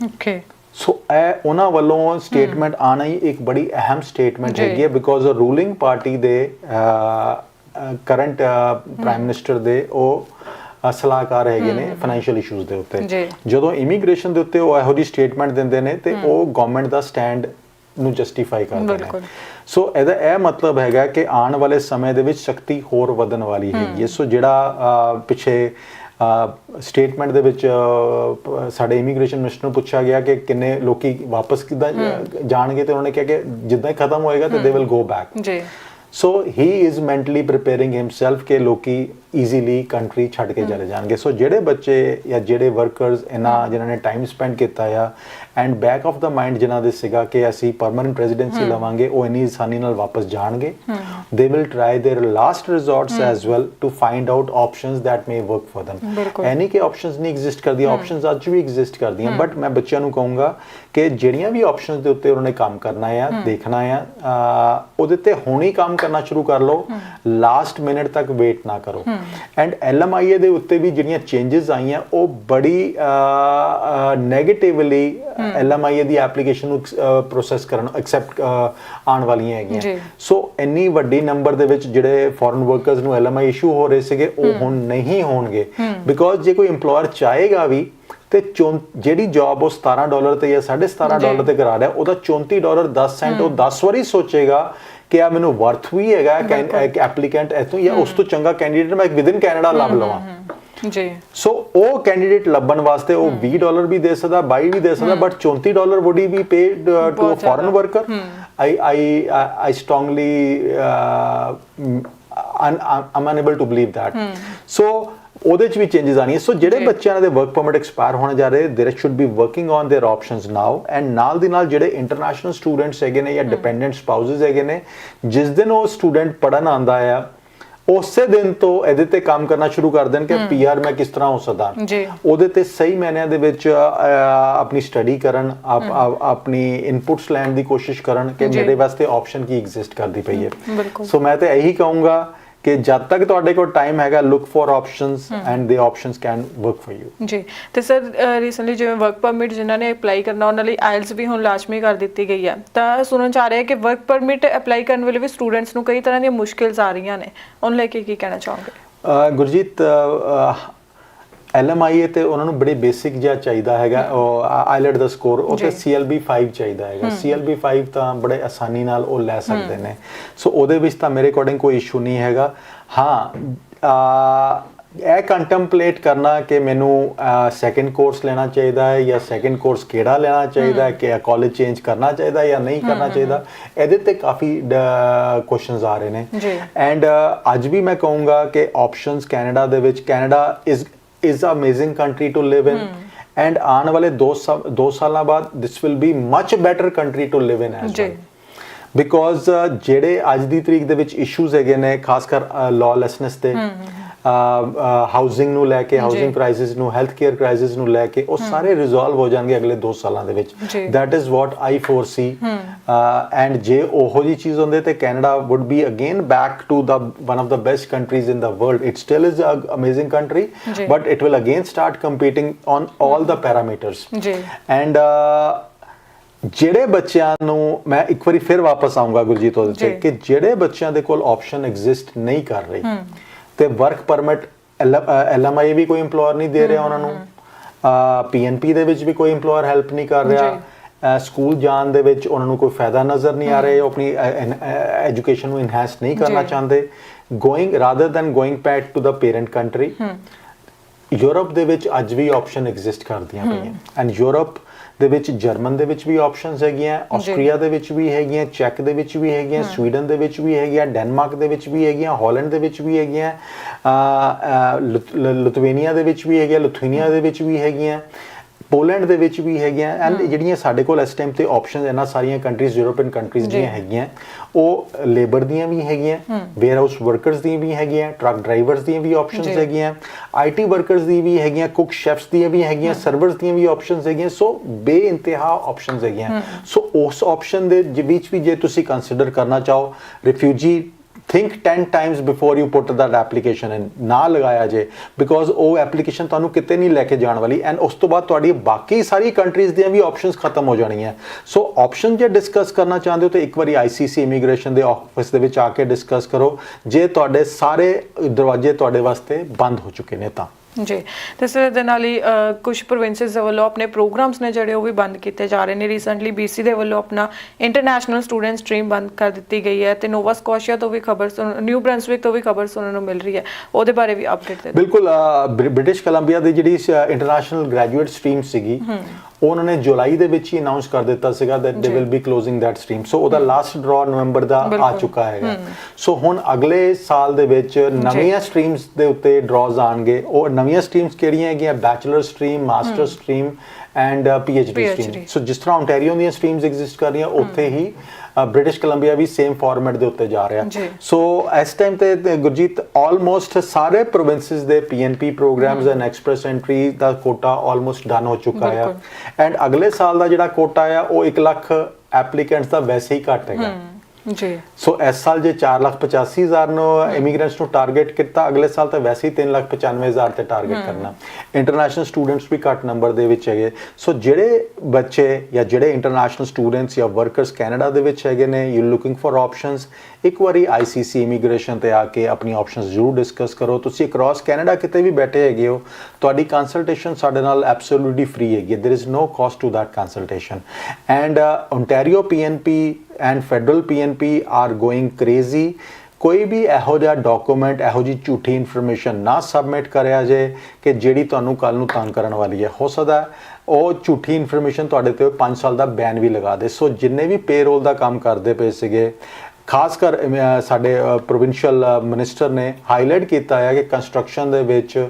okay so ਇਹ ਉਹਨਾਂ ਵੱਲੋਂ ਸਟੇਟਮੈਂਟ ਆਣਾ ਹੀ ਇੱਕ ਬੜੀ ਅਹਿਮ ਸਟੇਟਮੈਂਟ ਜੀ। ਹੈਗੀ ਹੈ ਬਿਕੋਜ਼ ਰੂਲਿੰਗ ਪਾਰਟੀ ਦੇ ਕਰੰਟ ਪ੍ਰਾਈਮ ਮਿਨਿਸਟਰ ਦੇ ਉਹ ਸਲਾਹਕਾਰ ਹੈਗੇ ਨੇ ਫਾਈਨੈਂਸ਼ੀਅਲ ਇਸ਼ੂਜ਼ ਦੇ ਉੱਤੇ। ਜੀ। ਜਦੋਂ ਇਮੀਗ੍ਰੇਸ਼ਨ ਦੇ ਉੱਤੇ ਉਹ ਇਹੋ ਜਿਹੀ ਸਟੇਟਮੈਂਟ ਦਿੰਦੇ ਨੇ ਤੇ ਉਹ ਗਵਰਨਮੈਂਟ ਦਾ ਸਟੈਂਡ ਨੂੰ ਜਸਟੀਫਾਈ ਕਰਦੇ ਨੇ। ਸੋ ਇਹਦਾ ਇਹ ਮਤਲਬ ਹੈਗਾ ਕਿ ਆਉਣ ਵਾਲੇ ਸਮੇਂ ਦੇ ਵਿੱਚ ਸ਼ਕਤੀ ਹੋਰ ਵਧਣ ਵਾਲੀ ਹੈਗੀ ਹੈ। ਸੋ ਜਿਹੜਾ ਪਿੱਛੇ ਸਟੇਟਮੈਂਟ ਦੇ ਵਿੱਚ ਸਾਡੇ ਇਮੀਗ੍ਰੇਸ਼ਨ ਮਿਨਿਸਟਰ ਨੂੰ ਪੁੱਛਿਆ ਗਿਆ ਕਿ ਕਿੰਨੇ ਲੋਕੀ ਵਾਪਸ ਕਿੱਦਾਂ ਜਾਣਗੇ ਤੇ ਉਹਨਾਂ ਨੇ ਕਿਹਾ ਕਿ ਜਿੱਦਾਂ ਹੀ ਖਤਮ ਹੋਏਗਾ ਤੇ ਦੇ ਵਿਲ ਗੋ ਬੈਕ ਜੀ। So he is mentally preparing himself ਕਿ ਲੋਕੀ ਈਜ਼ੀਲੀ ਕੰਟਰੀ ਛੱਡ ਕੇ ਚਲੇ ਜਾਣਗੇ ਸੋ ਜਿਹੜੇ ਬੱਚੇ ਜਾਂ ਜਿਹੜੇ ਵਰਕਰਸ ਇਹਨਾਂ ਜਿਨ੍ਹਾਂ ਨੇ ਟਾਈਮ ਸਪੈਂਡ ਕੀਤਾ ਆ and back of the mind ਜਿਨ੍ਹਾਂ ਦੇ ਸੀਗਾ ਕਿ ਅਸੀਂ ਪਰਮਨੈਂਟ ਰੈਜ਼ੀਡੈਂਸੀ ਲਵਾਂਗੇ ਉਹ ਇੰਨੀ ਆਸਾਨੀ ਨਾਲ ਵਾਪਸ ਜਾਣਗੇ they will try their last resorts as well to find out options that may work for them ਬਿਲਕੁਲ। ਐਨੀ ਕਿ ਆਪਸ਼ਨਸ ਨਹੀਂ ਐਗਜ਼ਿਸਟ ਕਰਦੀਆਂ ਆਪਸ਼ਨਸ ਅੱਜ ਵੀ ਐਗਜ਼ਿਸਟ ਕਰਦੀਆਂ ਬਟ ਮੈਂ ਬੱਚਿਆਂ ਨੂੰ ਕਹੂੰਗਾ ਕਿ ਜਿਹੜੀਆਂ ਵੀ ਆਪਸ਼ਨਸ ਦੇ ਉੱਤੇ ਉਹਨਾਂ ਨੇ ਕੰਮ ਕਰਨਾ ਆ ਦੇਖਣਾ ਆ ਅਹ, ਉਹਦੇ ਤੇ ਹੁਣੀ ਕੰਮ ਕਰਨਾ ਸ਼ੁਰੂ ਕਰ ਲਓ ਲਾਸਟ ਮਿੰਟ ਤੱਕ ਵੇਟ ਨਾ ਕਰੋ ਐਂਡ ਐਲਐਮਆਈਏ ਦੇ ਉੱਤੇ ਵੀ ਜਿਹੜੀਆਂ ਚੇਂਜਸ ਆਈਆਂ ਉਹ ਬੜੀ ਨੈਗੇਟਿਵਲੀ ਐਲਐਮਆਈਏ ਦੀ ਐਪਲੀਕੇਸ਼ਨ ਨੂੰ ਪ੍ਰੋਸੈਸ ਕਰਨ ਐਕਸੈਪਟ ਆਉਣ ਵਾਲੀਆਂ। ਹੈਗੀਆਂ। ਸੋ ਇੰਨੀ ਵੱਡੀ ਨੰਬਰ ਦੇ ਵਿੱਚ ਜਿਹੜੇ ਫੋਰਨ ਵਰਕਰਸ ਨੂੰ ਐਲਐਮਆਈ ਇਸ਼ੂ ਹੋ ਰਹੇ ਸੀਗੇ ਉਹ ਹੁਣ ਨਹੀਂ ਹੋਣਗੇ। ਬਿਕੋਜ਼ ਜੇ ਕੋਈ EMPLOYER ਚਾਹੇਗਾ ਵੀ ਤੇ ਜਿਹੜੀ ਜੌਬ ਉਹ 17 ਡਾਲਰ ਤੇ ਜਾਂ 17.5 ਜੀ। ਡਾਲਰ ਤੇ ਕਰਾ ਰਿਹਾ ਉਹਦਾ 34 ਡਾਲਰ 10 ਸੈਂਟ ਉਹ 10 ਵਾਰੀ ਸੋਚੇਗਾ ਕਿ ਆ ਮੈਨੂੰ ਵਰਥ ਵੀ ਹੈਗਾ ਇੱਕ ਐਪਲੀਕੈਂਟ ਇਥੋਂ ਜਾਂ ਉਸ ਤੋਂ ਚੰਗਾ ਕੈਂਡੀਡੇਟ ਮੈਂ ਵਿਦਿਨ ਕੈਨੇਡਾ ਲੱਭ ਲਵਾਂ। ਜੀ। ਸੋ ਉਹ ਕੈਂਡੀਡੇਟ ਲੱਭਣ ਵਾਸਤੇ ਉਹ 20 ਡਾਲਰ ਵੀ ਦੇ ਸਕਦਾ 22 ਵੀ ਦੇ ਸਕਦਾ but 34 dollar he be paid uh, to a ਬਹੁਤ ਜ਼ਿਆਦਾ। foreign worker I I I I strongly uh, mm, un, I'm unable to believe that so ਉਹਦੇ ਚ ਵੀ ਚੇਂਜਸ ਆਣੀਆਂ ਸੋ ਜਿਹੜੇ ਜੀ। ਬੱਚਿਆਂ ਦੇ ਵਰਕ ਪਰਮਿਟ ਐਕਸਪਾਇਰ ਹੋਣ ਜਾ ਰਹੇ they should be working on their options now and ਨਾਲ ਦੀ ਨਾਲ ਜਿਹੜੇ ਇੰਟਰਨੈਸ਼ਨਲ ਸਟੂਡੈਂਟਸ ਹੈਗੇ ਨੇ ਜਾਂ ਡਿਪੈਂਡੈਂਟ ਸਪਾਊਸਸ ਹੈਗੇ ਨੇ ਜਿਸ ਦਿਨ ਉਹ ਸਟੂਡੈਂਟ ਪੜਨ ਆਂਦਾ ਆ ਉਸੇ ਦਿਨ ਤੋਂ ਇਹਦੇ ਤੇ ਕੰਮ ਕਰਨਾ ਸ਼ੁਰੂ ਕਰ ਦੇਣ ਕਿ ਪੀਆਰ ਮੈਂ ਕਿਸ ਤਰ੍ਹਾਂ ਹੋ ਸਕਦਾ ਜੀ। ਉਹਦੇ ਤੇ ਸਹੀ ਮਾਇਨਿਆਂ ਦੇ ਵਿੱਚ ਅਹ, ਆਪਣੀ ਸਟੱਡੀ ਕਰਨ ਆਪ- ਆਪ- ਆਪਣੀ ਇਨਪੁਟਸ ਲੈਣ ਦੀ ਕੋਸ਼ਿਸ਼ ਕਰਨ ਕਿ ਜੀ। ਮੇਰੇ ਵਾਸਤੇ ਆਪਸ਼ਨ ਕੀ ਐਗਜ਼ਿਸਟ ਕਰਦੀ ਪਈ ਹੈ ਬਿਲਕੁਲ। ਸੋ ਮੈਂ ਤਾਂ ਇਹੀ ਕਹੂੰਗਾ ਕਿ ਜਦ ਤੱਕ ਤੁਹਾਡੇ ਕੋਲ ਟਾਈਮ ਹੈਗਾ look for options and they options can work for you ਜੀ। ਤੇ ਸਰ ਰੀਸੈਂਟਲੀ ਜਿਵੇਂ ਵਰਕ ਪਰਮਿਟ ਜਿਨ੍ਹਾਂ ਨੇ ਅਪਲਾਈ ਕਰਨਾ ਉਹਨਾਂ ਲਈ ਆਇਲਸ ਵੀ ਹੁਣ ਲਾਜ਼ਮੀ ਕਰ ਦਿੱਤੀ ਗਈ ਹੈ। ਤਾਂ ਸੁਣਨ ਚ ਆ ਰਿਹਾ ਹੈ ਕਿ ਵਰਕ ਪਰਮਿਟ ਅਪਲਾਈ ਕਰਨ ਵੇਲੇ ਵੀ ਸਟੂਡੈਂਟਸ ਨੂੰ ਕਈ ਤਰ੍ਹਾਂ ਦੀਆਂ ਮੁਸ਼ਕਿਲਸ ਆ ਰਹੀਆਂ ਨੇ। ਉਹਨਾਂ ਲੈ ਕੇ ਕੀ ਕਹਿਣਾ ਚਾਹੋਗੇ? ਗੁਰਜੀਤ ਐਲਐਮਆਈਏ ਤੇ ਉਹਨਾਂ ਨੂੰ ਬੜੇ ਬੇਸਿਕ ਜਿਹਾ ਚਾਹੀਦਾ ਹੈਗਾ ਉਹ ਆਈਲੈਟ ਦਾ ਸਕੋਰ ਉਹ ਤੇ ਜੀ। ਸੀਐਲਬੀ 5 ਚਾਹੀਦਾ ਹੈਗਾ। ਸੀਐਲਬੀ 5 ਤਾਂ ਬੜੇ ਆਸਾਨੀ ਨਾਲ ਉਹ ਲੈ ਸਕਦੇ ਨੇ। ਸੋ ਉਹਦੇ ਵਿੱਚ ਤਾਂ ਮੇਰੇ ਅਕੋਰਡਿੰਗ ਕੋਈ ਇਸ਼ੂ ਨਹੀਂ ਹੈਗਾ। ਹਾਂ ਅਹ, ਇਹ ਕੰਟੈਂਪਲੇਟ ਕਰਨਾ ਕਿ ਮੈਨੂੰ ਸੈਕੰਡ ਕੋਰਸ ਲੈਣਾ ਚਾਹੀਦਾ ਹੈ ਜਾਂ ਸੈਕੰਡ ਕੋਰਸ ਕਿਹੜਾ ਲੈਣਾ ਚਾਹੀਦਾ ਹੈ ਕਿ ਕਾਲਜ ਚੇਂਜ ਕਰਨਾ ਚਾਹੀਦਾ ਹੈ ਜਾਂ ਨਹੀਂ ਕਰਨਾ ਚਾਹੀਦਾ। ਇਹਦੇ ਤੇ ਕਾਫੀ ਕੁਐਸਚਨਸ ਆ ਰਹੇ ਨੇ। ਐਂਡ ਅੱਜ ਵੀ ਮੈਂ ਕਹੂੰਗਾ ਕਿ ਆਪਸ਼ਨਸ ਕੈਨੇਡਾ ਦੇ ਵਿੱਚ Canada is is amazing country to live in and ਆਉਣ ਵਾਲੇ 2 2 ਸਾਲਾਂ ਬਾਅਦ this will be much better country to live in as. Well because ਜਿਹੜੇ ਅੱਜ ਦੀ ਤਰੀਕ ਦੇ ਵਿੱਚ ਇਸ਼ੂਜ਼ ਹੈਗੇ ਨੇ ਖਾਸ ਕਰ ਲਾਲੈਸਨੈਸ ਤੇ ਹਾਊਸਿੰਗ ਨੂੰ ਲੈ ਕੇ ਹਾਊਸਿੰਗ ਪ੍ਰਾਈਸਿਸ ਨੂੰ ਹੈਲਥ ਕੇਅਰ ਕ੍ਰਾਈਸਿਸ ਨੂੰ ਲੈ ਕੇ ਉਹ ਸਾਰੇ ਰਿਜ਼ੋਲਵ ਹੋ ਜਾਣਗੇ ਅਗਲੇ 2 ਸਾਲਾਂ ਦੇ ਵਿੱਚ ਜੀ। that is what I foresee uh, and ਜੇ ਉਹੋ ਜੀ ਚੀਜ਼ ਹੁੰਦੇ ਤੇ Canada would be again back to the one of the best countries in the world it still is an amazing country ਜੀ। but it will again start competing on all the parameters ਜੀ and uh, ਜਿਹੜੇ ਬੱਚਿਆਂ ਨੂੰ ਮੈਂ ਇੱਕ ਵਾਰੀ ਫਿਰ ਵਾਪਸ ਆਉਂਗਾ ਗੁਰਜੀਤ ਉਹਦੇ ਤੇ। ਕਿ ਜਿਹੜੇ ਬੱਚਿਆਂ ਦੇ ਕੋਲ ਆਪਸ਼ਨ ਐਗਜ਼ਿਸਟ ਨਹੀਂ ਕਰ ਰਹੀ ਤੇ ਵਰਕ ਪਰਮਿਟ ਐਲਐਮਆਈ ਵੀ ਕੋਈ EMPLOYER ਨਹੀਂ ਦੇ ਰਿਹਾ ਉਹਨਾਂ ਨੂੰ। ਪੀਐਨਪੀ ਦੇ ਵਿੱਚ ਵੀ ਕੋਈ EMPLOYER ਹੈਲਪ ਨਹੀਂ ਕਰ ਰਿਹਾ। ਸਕੂਲ ਜਾਣ ਦੇ ਵਿੱਚ ਉਹਨਾਂ ਨੂੰ ਕੋਈ ਫਾਇਦਾ ਨਜ਼ਰ ਨਹੀਂ ਆ ਰਿਹਾ ਉਹ ਆਪਣੀ ਐਜੂਕੇਸ਼ਨ ਨੂੰ ਇਨਹੈਂਸ ਨਹੀਂ ਕਰਨਾ। ਚਾਹੁੰਦੇ। Going rather than going back to the parent country Europe ਦੇ ਵਿੱਚ ਅੱਜ ਵੀ ਆਪਸ਼ਨ ਐਗਜ਼ਿਸਟ ਕਰਦੀਆਂ ਪਈਆਂ। ਐਂਡ ਯੂਰਪ ਦੇ ਵਿੱਚ ਜਰਮਨ ਦੇ ਵਿੱਚ ਵੀ ਆਪਸ਼ਨਸ ਹੈਗੀਆਂ ਆਸਟਰੀਆ ਦੇ ਵਿੱਚ ਵੀ ਹੈਗੀਆਂ ਚੈਕ ਦੇ ਵਿੱਚ ਵੀ ਹੈਗੀਆਂ ਸਵੀਡਨ ਦੇ ਵਿੱਚ ਵੀ ਹੈਗੀਆਂ ਡੈਨਮਾਰਕ ਦੇ ਵਿੱਚ ਵੀ ਹੈਗੀਆਂ ਹਾਲੈਂਡ ਦੇ ਵਿੱਚ ਵੀ ਹੈਗੀਆਂ ਅ, ਅ, ਲੁਥ- ਲ- ਲਿਥੁਏਨੀਆ ਦੇ ਵਿੱਚ ਵੀ ਹੈਗੀਆਂ ਲਿਥੁਏਨੀਆ ਦੇ ਵਿੱਚ ਵੀ ਹੈਗੀਆਂ। ਪੋਲੈਂਡ ਦੇ ਵਿੱਚ ਵੀ ਹੈਗੀਆਂ ਐਂਡ ਜਿਹੜੀਆਂ ਸਾਡੇ ਕੋਲ ਇਸ ਟਾਈਮ ਤੇ ਆਪਸ਼ਨਸ ਇਹਨਾਂ ਸਾਰੀਆਂ ਕੰਟਰੀਜ਼ ਯੂਰੋਪੀਅਨ ਕੰਟਰੀਜ਼। ਦੀਆਂ ਹੈਗੀਆਂ ਉਹ ਲੇਬਰ ਦੀਆਂ ਵੀ ਹੈਗੀਆਂ ਵੇਅਰ ਹਾਊਸ ਵਰਕਰਸ ਦੀਆਂ ਵੀ ਹੈਗੀਆਂ ਟਰੱਕ ਡਰਾਈਵਰਸ ਦੀਆਂ ਵੀ ਆਪਸ਼ਨਸ। ਹੈਗੀਆਂ ਆਈਟੀ ਵਰਕਰਸ ਦੀ ਵੀ ਹੈਗੀਆਂ ਕੁੱਕ ਸ਼ੈਫਸ ਦੀਆਂ ਵੀ ਹੈਗੀਆਂ ਸਰਵਰਸ ਦੀਆਂ ਵੀ ਆਪਸ਼ਨਸ ਹੈਗੀਆਂ ਸੋ ਬੇਇੰਤਹਾ ਆਪਸ਼ਨਸ ਹੈਗੀਆਂ। ਸੋ ਉਸ ਆਪਸ਼ਨ ਦੇ ਵਿੱਚ ਵੀ ਜੇ ਤੁਸੀਂ ਕੰਸੀਡਰ ਕਰਨਾ ਚਾਹੋ refugee think 10 times before you put that application in ਨਾ ਲਗਾਇਆ ਜੇ ਬਿਕੋਜ਼ ਉਹ ਐਪਲੀਕੇਸ਼ਨ ਤੁਹਾਨੂੰ ਕਿਤੇ ਨਹੀਂ ਲੈ ਕੇ ਜਾਣ ਵਾਲੀ ਐਂਡ ਉਸ ਤੋਂ ਬਾਅਦ ਤੁਹਾਡੀ ਬਾਕੀ ਸਾਰੀ ਕੰਟਰੀਜ਼ ਦੀਆਂ ਵੀ ਆਪਸ਼ਨਸ ਖਤਮ ਹੋ ਜਾਣੀਆਂ। ਸੋ ਆਪਸ਼ਨ ਜੇ ਡਿਸਕਸ ਕਰਨਾ ਚਾਹੁੰਦੇ ਹੋ ਤਾਂ ਇੱਕ ਵਾਰੀ ਆਈਸੀਸੀ ਇਮੀਗ੍ਰੇਸ਼ਨ ਦੇ ਆਫਿਸ ਦੇ ਵਿੱਚ ਆ ਕੇ ਡਿਸਕਸ ਕਰੋ। ਜੇ ਤੁਹਾਡੇ ਸਾਰੇ ਦਰਵਾਜ਼ੇ ਤੁਹਾਡੇ ਵਾਸਤੇ ਬੰਦ ਹੋ ਚੁੱਕੇ ਨੇ ਤਾਂ। ਜੀ। ਤੇ ਸਰ ਦੇ ਨਾਲ ਹੀ ਕੁਝ ਪ੍ਰੋਵਿੰਸਸ ਦੇ ਵੱਲੋਂ ਆਪਣੇ ਪ੍ਰੋਗਰਾਮਸ ਨੇ ਜਿਹੜੇ ਉਹ ਵੀ ਬੰਦ ਕੀਤੇ ਜਾ ਰਹੇ ਨੇ। ਰੀਸੈਂਟਲੀ BC ਦੇ ਵੱਲੋਂ ਆਪਣਾ ਇੰਟਰਨੈਸ਼ਨਲ ਸਟੂਡੈਂਟ ਸਟਰੀਮ ਬੰਦ ਕਰ ਦਿੱਤੀ ਗਈ ਹੈ ਤੇ ਨੋਵਾ ਸਕੋਸ਼ੀਆ ਤੋਂ ਵੀ ਖਬਰ ਨਿਊ ਬ੍ਰੰਸਵਿਕ ਤੋਂ ਵੀ ਖਬਰ ਸੁਣਨ ਨੂੰ ਮਿਲ ਰਹੀ ਹੈ। ਉਹਦੇ ਬਾਰੇ ਵੀ ਅਪਡੇਟ ਦੇ ਬਿਲਕੁਲ ਬ੍ਰਿਟਿਸ਼ ਕੋਲੰਬੀਆ ਦੀ ਜਿਹੜੀ ਇੰਟਰਨੈਸ਼ਨਲ ਗ੍ਰੈਜੂਏਟ ਸਟਰੀਮ ਸੀਗੀ ਉਹਨਾਂ ਨੇ ਜੁਲਾਈ ਦੇ ਵਿੱਚ ਹੀ ਅਨਾਉਂਸ ਕਰ ਦਿੱਤਾ ਸੀਗਾ they ਜੀ। will be closing that stream. ਸੋ ਉਹਦਾ ਲਾਸਟ ਡਰਾ ਨਵੰਬਰ ਦਾ ਆ। ਚੁੱਕਾ ਹੈਗਾ। ਸੋ ਹੁਣ ਅਗਲੇ ਸਾਲ ਦੇ ਵਿੱਚ ਨਵੀਆਂ ਸਟਰੀਮਸ ਦੇ ਉੱਤੇ ਡਰਾਜ਼ ਆਣਗੇ। ਉਹ ਨਵੀਆਂ ਸਟਰੀਮਸ ਕਿਹੜੀਆਂ ਹੈਗੀਆਂ? Bachelor stream master stream and PhD PhD stream so ਜਿਸ ਤਰ੍ਹਾਂ ਓਨਟਾਰੀਓ ਦੀਆਂ ਸਟਰੀਮਸ ਐਗਜ਼ਿਸਟ ਕਰ ਰਹੀਆਂ ਉੱਥੇ ਹੀ ਬ੍ਰਿਟਿਸ਼ ਕੋਲੰਬੀਆ ਵੀ ਸੇਮ ਫਾਰਮੈਟ ਦੇ ਉੱਤੇ ਜਾ ਰਿਹਾ। ਸੋ ਇਸ ਟਾਈਮ ਤੇ ਗੁਰਜੀਤ ਆਲਮੋਸਟ ਸਾਰੇ ਪ੍ਰੋਵਿੰਸਸ ਦੇ PNP programmes and express entry the quota almost done ਹੋ ਚੁੱਕਾ ਹੈ। ਐਂਡ ਅਗਲੇ ਸਾਲ ਦਾ ਜਿਹੜਾ ਕੋਟਾ ਆ ਉਹ 1 ਲੱਖ ਐਪਲੀਕੈਂਟਸ ਦਾ ਵੈਸੇ ਹੀ ਘੱਟ ਹੈਗਾ। ਜੀ। ਸੋ ਇਸ ਸਾਲ ਜੇ 485000 ਨੂੰ ਇਮੀਗ੍ਰੈਂਟਸ ਨੂੰ ਟਾਰਗੇਟ ਕੀਤਾ ਅਗਲੇ ਸਾਲ ਤਾਂ ਵੈਸੇ ਹੀ 395000 ਤੇ ਟਾਰਗੇਟ ਕਰਨਾ। ਇੰਟਰਨੈਸ਼ਨਲ ਸਟੂਡੈਂਟਸ ਵੀ ਘੱਟ ਨੰਬਰ ਦੇ ਵਿੱਚ ਹੈਗੇ। ਸੋ ਜਿਹੜੇ ਬੱਚੇ ਜਾਂ ਜਿਹੜੇ ਇੰਟਰਨੈਸ਼ਨਲ ਸਟੂਡੈਂਟਸ ਜਾਂ ਵਰਕਰਸ ਕੈਨੇਡਾ ਦੇ ਵਿੱਚ ਹੈਗੇ ਨੇ ਯੂ ਲੁਕਿੰਗ ਫॉर ਆਪਸ਼ਨਸ ਇੱਕ ਵਾਰੀ ਆਈਸੀਸੀ ਇਮੀਗ੍ਰੇਸ਼ਨ ਤੇ ਆ ਕੇ ਆਪਣੀ ਆਪਸ਼ਨਸ ਜ਼ਰੂਰ ਡਿਸਕਸ ਕਰੋ। ਤੁਸੀਂ ਅਕ੍ਰੋਸ ਕੈਨੇਡਾ ਕਿਤੇ ਵੀ ਬੈਠੇ ਹੈਗੇ ਹੋ ਤੁਹਾਡੀ ਕੰਸਲਟੇਸ਼ਨ ਸਾਡੇ ਨਾਲ ਐਬਸੋਲੂਟਲੀ ਫ੍ਰੀ ਹੈਗੀ there is no cost to that consultation and Ontario PNP and federal PNP are going crazy ਕੋਈ ਵੀ ਇਹੋ ਜਿਹਾ ਡਾਕੂਮੈਂਟ ਇਹੋ ਜੀ ਝੂਠੀ ਇਨਫੋਰਮੇਸ਼ਨ ਨਾ ਸਬਮਿਟ ਕਰਿਆ ਜੇ ਕਿ ਜਿਹੜੀ ਤੁਹਾਨੂੰ ਕੱਲ ਨੂੰ ਤੰਗ ਕਰਨ ਵਾਲੀ ਹੈ। ਹੋ ਸਕਦਾ ਉਹ ਝੂਠੀ ਇਨਫੋਰਮੇਸ਼ਨ ਤੁਹਾਡੇ ਤੇ 5 ਸਾਲ ਦਾ ਬੈਨ ਵੀ ਲਗਾ ਦੇ। ਸੋ ਜਿੰਨੇ ਵੀ ਪੇਰੋਲ ਦਾ ਕੰਮ ਕਰਦੇ ਪਏ ਸੀਗੇ ਖਾਸ ਕਰ ਸਾਡੇ ਪ੍ਰੋਵਿੰਸ਼ੀਅਲ ਮਿਨਿਸਟਰ ਨੇ ਹਾਈਲਾਈਟ ਕੀਤਾ ਹੈ ਕਿ ਕੰਸਟਰਕਸ਼ਨ ਦੇ ਵਿੱਚ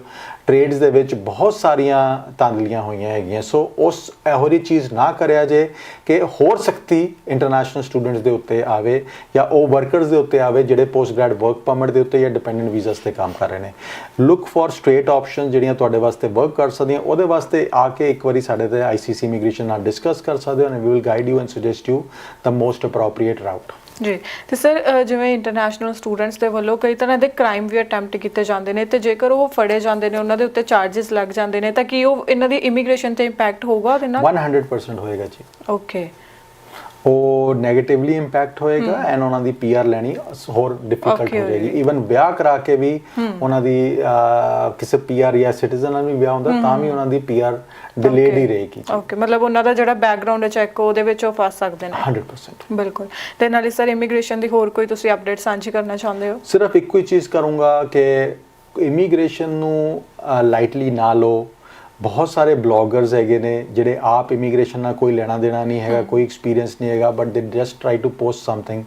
ਟ੍ਰੇਡਸ ਦੇ ਵਿੱਚ ਬਹੁਤ ਸਾਰੀਆਂ ਤਾਂਦਲੀਆਂ ਹੋਈਆਂ ਹੈਗੀਆਂ। ਸੋ ਉਸ ਇਹੋ ਜਿਹੀ ਚੀਜ਼ ਨਾ ਕਰਿਆ ਜੇ ਕਿ ਹੋਰ ਸਖਤੀ ਇੰਟਰਨੈਸ਼ਨਲ ਸਟੂਡੈਂਟਸ ਦੇ ਉੱਤੇ ਆਵੇ ਜਾਂ ਉਹ ਵਰਕਰਸ ਦੇ ਉੱਤੇ ਆਵੇ ਜਿਹੜੇ ਪੋਸਟ ਗ੍ਰੈਡ ਵਰਕ ਪਰਮਿਟ ਦੇ ਉੱਤੇ ਜਾਂ ਡਿਪੈਂਡੈਂਟ ਵੀਜ਼ਾਸ ਤੇ ਕੰਮ ਕਰ ਰਹੇ ਨੇ। ਲੁੱਕ ਫॉर ਸਟ੍ਰੇਟ ਆਪਸ਼ਨਸ ਜਿਹੜੀਆਂ ਤੁਹਾਡੇ ਵਾਸਤੇ ਵਰਕ ਕਰ ਸਕਦੀਆਂ। ਉਹਦੇ ਵਾਸਤੇ ਆ ਕੇ ਇੱਕ ਵਾਰੀ ਸਾਡੇ ਤੇ ਆਈਸੀਸੀ ਇਮੀਗ੍ਰੇਸ਼ਨ ਨਾਲ ਡਿਸਕਸ ਕਰ ਸਕਦੇ ਹੋ and we will guide you and suggest you the most appropriate route ਜੀ। ਤੇ ਸਰ ਜਿਵੇਂ ਇੰਟਰਨੈਸ਼ਨਲ ਸਟੂਡੈਂਟਸ ਦੇ ਵੱਲੋਂ ਕਈ ਤਰ੍ਹਾਂ ਦੇ ਕ੍ਰਾਈਮ ਵੀ ਅਟੈਂਪਟ ਕੀਤੇ ਜਾਂਦੇ ਨੇ ਤੇ ਜੇਕਰ ਉਹ ਫੜੇ ਜਾਂਦੇ ਨੇ ਉਹਨਾਂ ਦੇ ਉੱਤੇ ਚਾਰजेस ਲੱਗ ਜਾਂਦੇ ਨੇ ਤਾਂ ਕੀ ਉਹ ਇਹਨਾਂ ਦੀ ਇਮੀਗ੍ਰੇਸ਼ਨ ਤੇ ਇੰਪੈਕਟ ਹੋਊਗਾ ਉਹਦੇ ਨਾਲ? 100% ਹੋਏਗਾ ਜੀ। ਓਕੇ ਉਹ 네ਗੇਟਿਵਲੀ ਇੰਪੈਕਟ ਹੋਏਗਾ ਐਂਡ ਉਹਨਾਂ ਦੀ ਪੀਆਰ ਲੈਣੀ ਹੋਰ ਡਿਫਿਕਲਟ ਹੋ ਜਾਏਗੀ। ਇਵਨ ਵਿਆਹ ਕਰਾ ਕੇ ਵੀ ਉਹਨਾਂ ਦੀ ਕਿਸੇ ਪੀਆਰ ਜਾਂ ਸਿਟੀਜ਼ਨ ਨਾਲ ਵੀ ਵਿਆਹ ਹੁੰਦਾ ਤਾਂ ਵੀ ਉਹਨਾਂ ਦੀ ਪੀਆਰ ਡਿਲੇਡ ਹੀ ਰਹੇਗੀ। ਓਕੇ ਮਤਲਬ ਉਹਨਾਂ ਦਾ ਜਿਹੜਾ ਬੈਕਗ੍ਰਾਉਂਡ ਚੈੱਕ ਉਹਦੇ ਵਿੱਚ ਉਹ ਫਸ ਸਕਦੇ ਨੇ। 100% ਬਿਲਕੁਲ। ਤੇ ਨਾਲੇ ਸਰ ਇਮੀਗ੍ਰੇਸ਼ਨ ਦੀ ਹੋਰ ਕੋਈ ਤੁਸੀਂ ਅਪਡੇਟ ਸਾਂਝੀ ਕਰਨਾ ਚਾਹੁੰਦੇ ਹੋ? ਸਿਰਫ ਇੱਕੋ ਹੀ ਚੀਜ਼ ਕਰੂੰਗਾ ਕਿ ਇਮੀਗ੍ਰੇਸ਼ਨ ਨੂੰ ਲਾਈਟਲੀ ਨਾ ਲਓ। ਬਹੁਤ ਸਾਰੇ ਬਲੌਗਰਸ ਹੈਗੇ ਨੇ ਜਿਹੜੇ ਆਪ ਇਮੀਗ੍ਰੇਸ਼ਨ ਨਾਲ ਕੋਈ ਲੈਣਾ ਦੇਣਾ ਨਹੀਂ ਹੈਗਾ ਕੋਈ ਐਕਸਪੀਰੀਅੰਸ ਨਹੀਂ ਹੈਗਾ but they just try to post something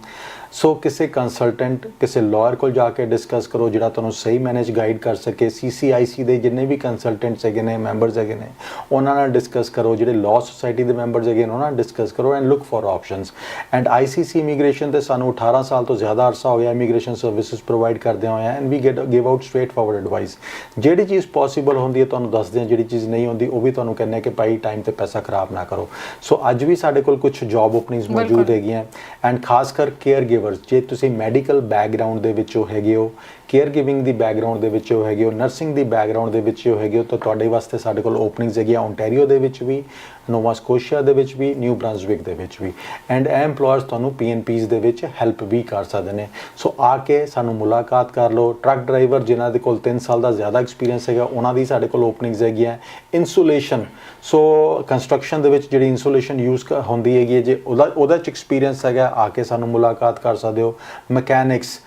so ਕਿਸੇ ਕੰਸਲਟੈਂਟ ਕਿਸੇ ਲਾਇਰ ਕੋਲ ਜਾ ਕੇ ਡਿਸਕਸ ਕਰੋ ਜਿਹੜਾ ਤੁਹਾਨੂੰ ਸਹੀ ਮੈਨੇਜ ਗਾਈਡ ਕਰ ਸਕੇ। ਸੀਸੀਆਈਸੀ ਦੇ ਜਿੰਨੇ ਵੀ ਕੰਸਲਟੈਂਟਸ ਹੈਗੇ ਨੇ ਮੈਂਬਰਸ ਹੈਗੇ ਨੇ ਉਹਨਾਂ ਨਾਲ ਡਿਸਕਸ ਕਰੋ। ਜਿਹੜੇ ਲਾਅ ਸੁਸਾਇਟੀ ਦੇ ਮੈਂਬਰਸ ਹੈਗੇ ਨੇ ਉਹਨਾਂ ਨਾਲ ਡਿਸਕਸ ਕਰੋ and look for options and ICC immigration ਤੇ ਸਾਨੂੰ 18 ਸਾਲ ਤੋਂ ਜ਼ਿਆਦਾ ਅਰਸਾ ਹੋ ਗਿਆ ਇਮੀਗ੍ਰੇਸ਼ਨ ਸਰਵਿਸਿਜ਼ ਪ੍ਰੋਵਾਈਡ ਕਰਦੇ ਹੋਏ and we get give out straightforward advice ਜਿਹੜੀ ਚੀਜ਼ ਪੋਸੀਬਲ ਹੁੰਦੀ ਹੈ ਤੁਹਾਨੂੰ ਦੱਸਦੇ ਹਾਂ। ਜਿਹੜੀ ਚੀਜ਼ ਨਹੀਂ ਹੁੰਦੀ ਉਹ ਵੀ ਤੁਹਾਨੂੰ ਕਹਿੰਦੇ ਹਾਂ ਕਿ ਭਾਈ ਟਾਈਮ ਤੇ ਪੈਸਾ ਖਰਾਬ ਨਾ ਕਰੋ। ਸੋ ਅੱਜ ਵੀ ਸਾਡੇ ਕੋਲ ਕੁਝ ਜੌਬ ਓਪਨਿੰਗਸ ਮੌਜੂਦ। ਹੈਗੀਆਂ। ਐਂਡ ਖਾਸ ਕਰ ਕੇਅਰ ਗਿਵਰਸ ਜੇ ਤੁਸੀਂ ਮੈਡੀਕਲ ਬੈਕਗ੍ਰਾਉਂਡ ਦੇ ਵਿੱਚੋਂ ਹੈਗੇ ਹੋ ਕੇਅਰ ਗਿਵਿੰਗ ਦੀ ਬੈਕਗ੍ਰਾਉਂਡ ਦੇ ਵਿੱਚ ਉਹ ਹੈਗੇ ਹੋ ਨਰਸਿੰਗ ਦੀ ਬੈਕਗ੍ਰਾਉਂਡ ਦੇ ਵਿੱਚ ਉਹ ਹੈਗੇ ਹੋ ਤਾਂ ਤੁਹਾਡੇ ਵਾਸਤੇ ਸਾਡੇ ਕੋਲ ਓਪਨਿੰਗਸ ਹੈਗੀਆਂ ਓਨਟਾਰੀਓ ਦੇ ਵਿੱਚ ਵੀ ਨੋਵਾ ਸਕੋਸ਼ੀਆ ਦੇ ਵਿੱਚ ਵੀ ਨਿਊ ਬ੍ਰਾਂਸਵਿਕ ਦੇ ਵਿੱਚ ਵੀ। ਐਂਡ ਇਹ EMPLOYERS ਤੁਹਾਨੂੰ ਪੀਐਨਪੀਸ ਦੇ ਵਿੱਚ ਹੈਲਪ ਵੀ ਕਰ ਸਕਦੇ ਨੇ। ਸੋ ਆ ਕੇ ਸਾਨੂੰ ਮੁਲਾਕਾਤ ਕਰ ਲਓ। ਟਰੱਕ ਡਰਾਈਵਰ ਜਿਨ੍ਹਾਂ ਦੇ ਕੋਲ 3 ਸਾਲ ਦਾ ਜ਼ਿਆਦਾ ਐਕਸਪੀਰੀਅੰਸ ਹੈਗਾ ਉਹਨਾਂ ਦੀ ਸਾਡੇ ਕੋਲ ਓਪਨਿੰਗਸ ਹੈਗੀਆਂ। ਇਨਸੂਲੇਸ਼ਨ ਸੋ ਕੰਸਟਰਕਸ਼ਨ ਦੇ ਵਿੱਚ ਜਿਹੜੀ ਇਨਸੂਲੇਸ਼ਨ ਯੂਜ਼ ਹੁੰਦੀ ਹੈਗੀ ਹੈ, ਜੇ ਉਹਦਾ ਉਹਦਾ ਚ ਐਕਸਪੀਰੀਅੰਸ ਹੈਗਾ ਆ ਕੇ ਸਾਨੂੰ ਮੁਲਾਕਾਤ ਕਰ ਸਕਦੇ ਹੋ। ਮਕੈਨਿਕਸ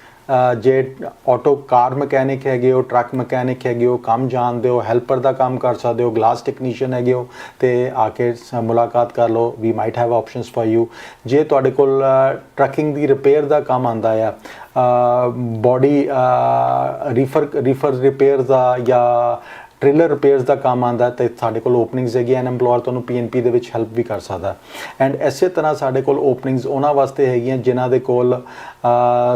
ਜੇ ਆਟੋ ਕਾਰ ਮਕੈਨਿਕ ਹੈਗੇ ਹੋ ਟਰੱਕ ਮਕੈਨਿਕ ਹੈਗੇ ਹੋ, ਕੰਮ ਜਾਣਦੇ ਹੋ ਹੈਲਪਰ ਦਾ ਕੰਮ ਕਰ ਸਕਦੇ ਹੋ ਗਲਾਸ ਟੈਕਨੀਸ਼ੀਅਨ ਹੈਗੇ ਹੋ, ਤੇ ਆ ਕੇ ਸ- ਮੁਲਾਕਾਤ ਕਰ ਲਓ we might have options for you ਜੇ ਤੁਹਾਡੇ ਕੋਲ ਟਰੱਕਿੰਗ ਦੀ ਰਿਪੇਅਰ ਦਾ ਕੰਮ ਆਂਦਾ ਆ ਬਾਡੀ ਰੀਫਰ ਰੀਫਰ ਰਿਪੇਅਰ ਦਾ ਜਾਂ ਟ੍ਰੇਲਰ ਰਿਪੇਅਰਸ ਦਾ ਕੰਮ ਆਂਦਾ ਤੇ ਸਾਡੇ ਕੋਲ ਓਪਨਿੰਗਸ ਹੈਗੀ ਐਨ EMPLOYER ਤੁਹਾਨੂੰ ਪੀਐਨਪੀ ਦੇ ਵਿੱਚ ਹੈਲਪ ਵੀ ਕਰ ਸਕਦਾ ਐਂਡ ਐਸੇ ਤਰ੍ਹਾਂ ਸਾਡੇ ਕੋਲ ਓਪਨਿੰਗਸ ਉਹਨਾਂ ਵਾਸਤੇ ਹੈਗੀਆਂ ਜਿਨ੍ਹਾਂ ਦੇ ਕੋਲ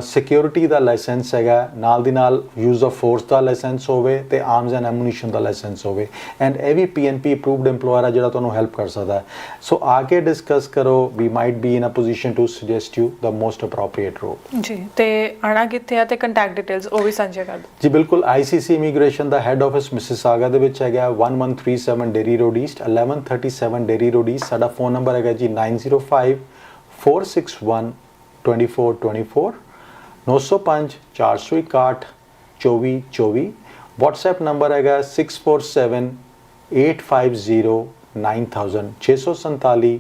ਸਿਕਿਉਰਿਟੀ ਦਾ ਲਾਇਸੈਂਸ ਹੈਗਾ ਨਾਲ ਦੀ ਨਾਲ ਯੂਜ਼ ਆਫ ਫੋਰਸ ਦਾ ਲਾਇਸੈਂਸ ਹੋਵੇ ਤੇ ਆਰਮਸ ਐਂਡ ਐਮੂਨੀਸ਼ਨ ਦਾ ਲਾਇਸੈਂਸ ਹੋਵੇ। ਐਂਡ ਇਹ ਵੀ ਪੀਐਨਪੀ ਅਪਰੂਵਡ EMPLOYER ਆ ਜਿਹੜਾ ਤੁਹਾਨੂੰ ਹੈਲਪ ਕਰ ਸਕਦਾ ਹੈ। ਸੋ ਆ ਕੇ ਡਿਸਕਸ ਕਰੋ we might be in a position to suggest you the most appropriate role ਜੀ ਤੇ ਆਣਾ ਕਿੱਥੇ ਆ ਤੇ ਕੰਟੈਕਟ ਡਿਟੇਲਸ ਉਹ ਵੀ ਸਾਂਝੇ ਕਰ ਦਿਓ। ਜੀ ਬਿਲਕੁਲ ਆਈਸੀਸੀ ਇਮੀਗ੍ਰੇਸ਼ਨ ਦਾ ਹੈੱਡ ਆਫਿਸ ਮਿਸਿਸਾਗਾ ਦੇ ਵਿੱਚ ਹੈਗਾ 1137 Derry road east 1137 Derry road east ਸਾਡਾ ਫੋਨ ਨੰਬਰ ਹੈਗਾ ਜੀ 905 461 2424 905 461 2424 WhatsApp ਨੰਬਰ ਹੈਗਾ 647 850 9000 647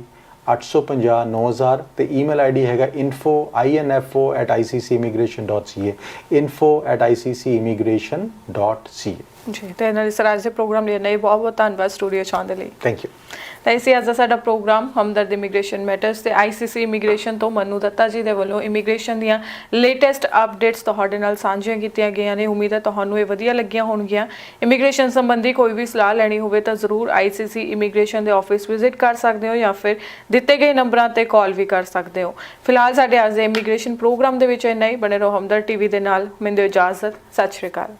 850 9000 ਤੇ ਈਮੇਲ ਆਈਡੀ ਹੈਗਾ info@iccimmigration.ca info@iccimmigration.ca ਜੀ ਤੇ ਇਹਨਾਂ ਦੇ ਸਰਾਜ ਦੇ ਪ੍ਰੋਗਰਾਮ ਲਈ ਬਹੁਤ ਬਹੁਤ ਧੰਨਵਾਦ ਸਟੂਡੀਓ ਚ ਆਉਣ ਦੇ ਲਈ। ਥੈਂਕ ਯੂ ਤਾਂ ਇਸੇ ਅੱਜ ਦਾ ਸਾਡਾ ਪ੍ਰੋਗਰਾਮ ਹਮਦਰਦ ਇਮੀਗ੍ਰੇਸ਼ਨ ਮੈਟਰਸ ਤੇ ਆਈਸੀਸੀ ਇਮੀਗ੍ਰੇਸ਼ਨ ਤੋਂ ਮਨੂ ਦੱਤਾ ਜੀ ਦੇ ਵੱਲੋਂ ਇਮੀਗ੍ਰੇਸ਼ਨ ਦੀਆਂ ਲੇਟੈਸਟ ਅਪਡੇਟਸ ਤੁਹਾਡੇ ਨਾਲ ਸਾਂਝੀਆਂ ਕੀਤੀਆਂ ਗਈਆਂ ਨੇ। ਉਮੀਦ ਹੈ ਤੁਹਾਨੂੰ ਇਹ ਵਧੀਆ ਲੱਗੀਆਂ ਹੋਣਗੀਆਂ। ਇਮੀਗ੍ਰੇਸ਼ਨ ਸੰਬੰਧੀ ਕੋਈ ਵੀ ਸਲਾਹ ਲੈਣੀ ਹੋਵੇ ਤਾਂ ਜ਼ਰੂਰ ਆਈਸੀਸੀ ਇਮੀਗ੍ਰੇਸ਼ਨ ਦੇ ਆਫਿਸ ਵਿਜ਼ਿਟ ਕਰ ਸਕਦੇ ਹੋ ਜਾਂ ਫਿਰ ਦਿੱਤੇ ਗਏ ਨੰਬਰਾਂ ਤੇ ਕਾਲ ਵੀ ਕਰ ਸਕਦੇ ਹੋ। ਫਿਲਹਾਲ ਸਾਡੇ ਅੱਜ ਦੇ ਇਮੀਗ੍ਰੇਸ਼ਨ ਪ੍ਰੋਗਰਾਮ ਦੇ ਵਿੱਚ ਇੰਨਾ ਹੀ। ਬਣੇ ਰਹੋ ਹਮਦਰ ਟੀਵੀ ਦੇ ਨਾਲ। ਮੈਨੂੰ ਇਜਾਜ਼ਤ ਸਤਿ ਸ਼੍ਰੀ ਅਕਾਲ।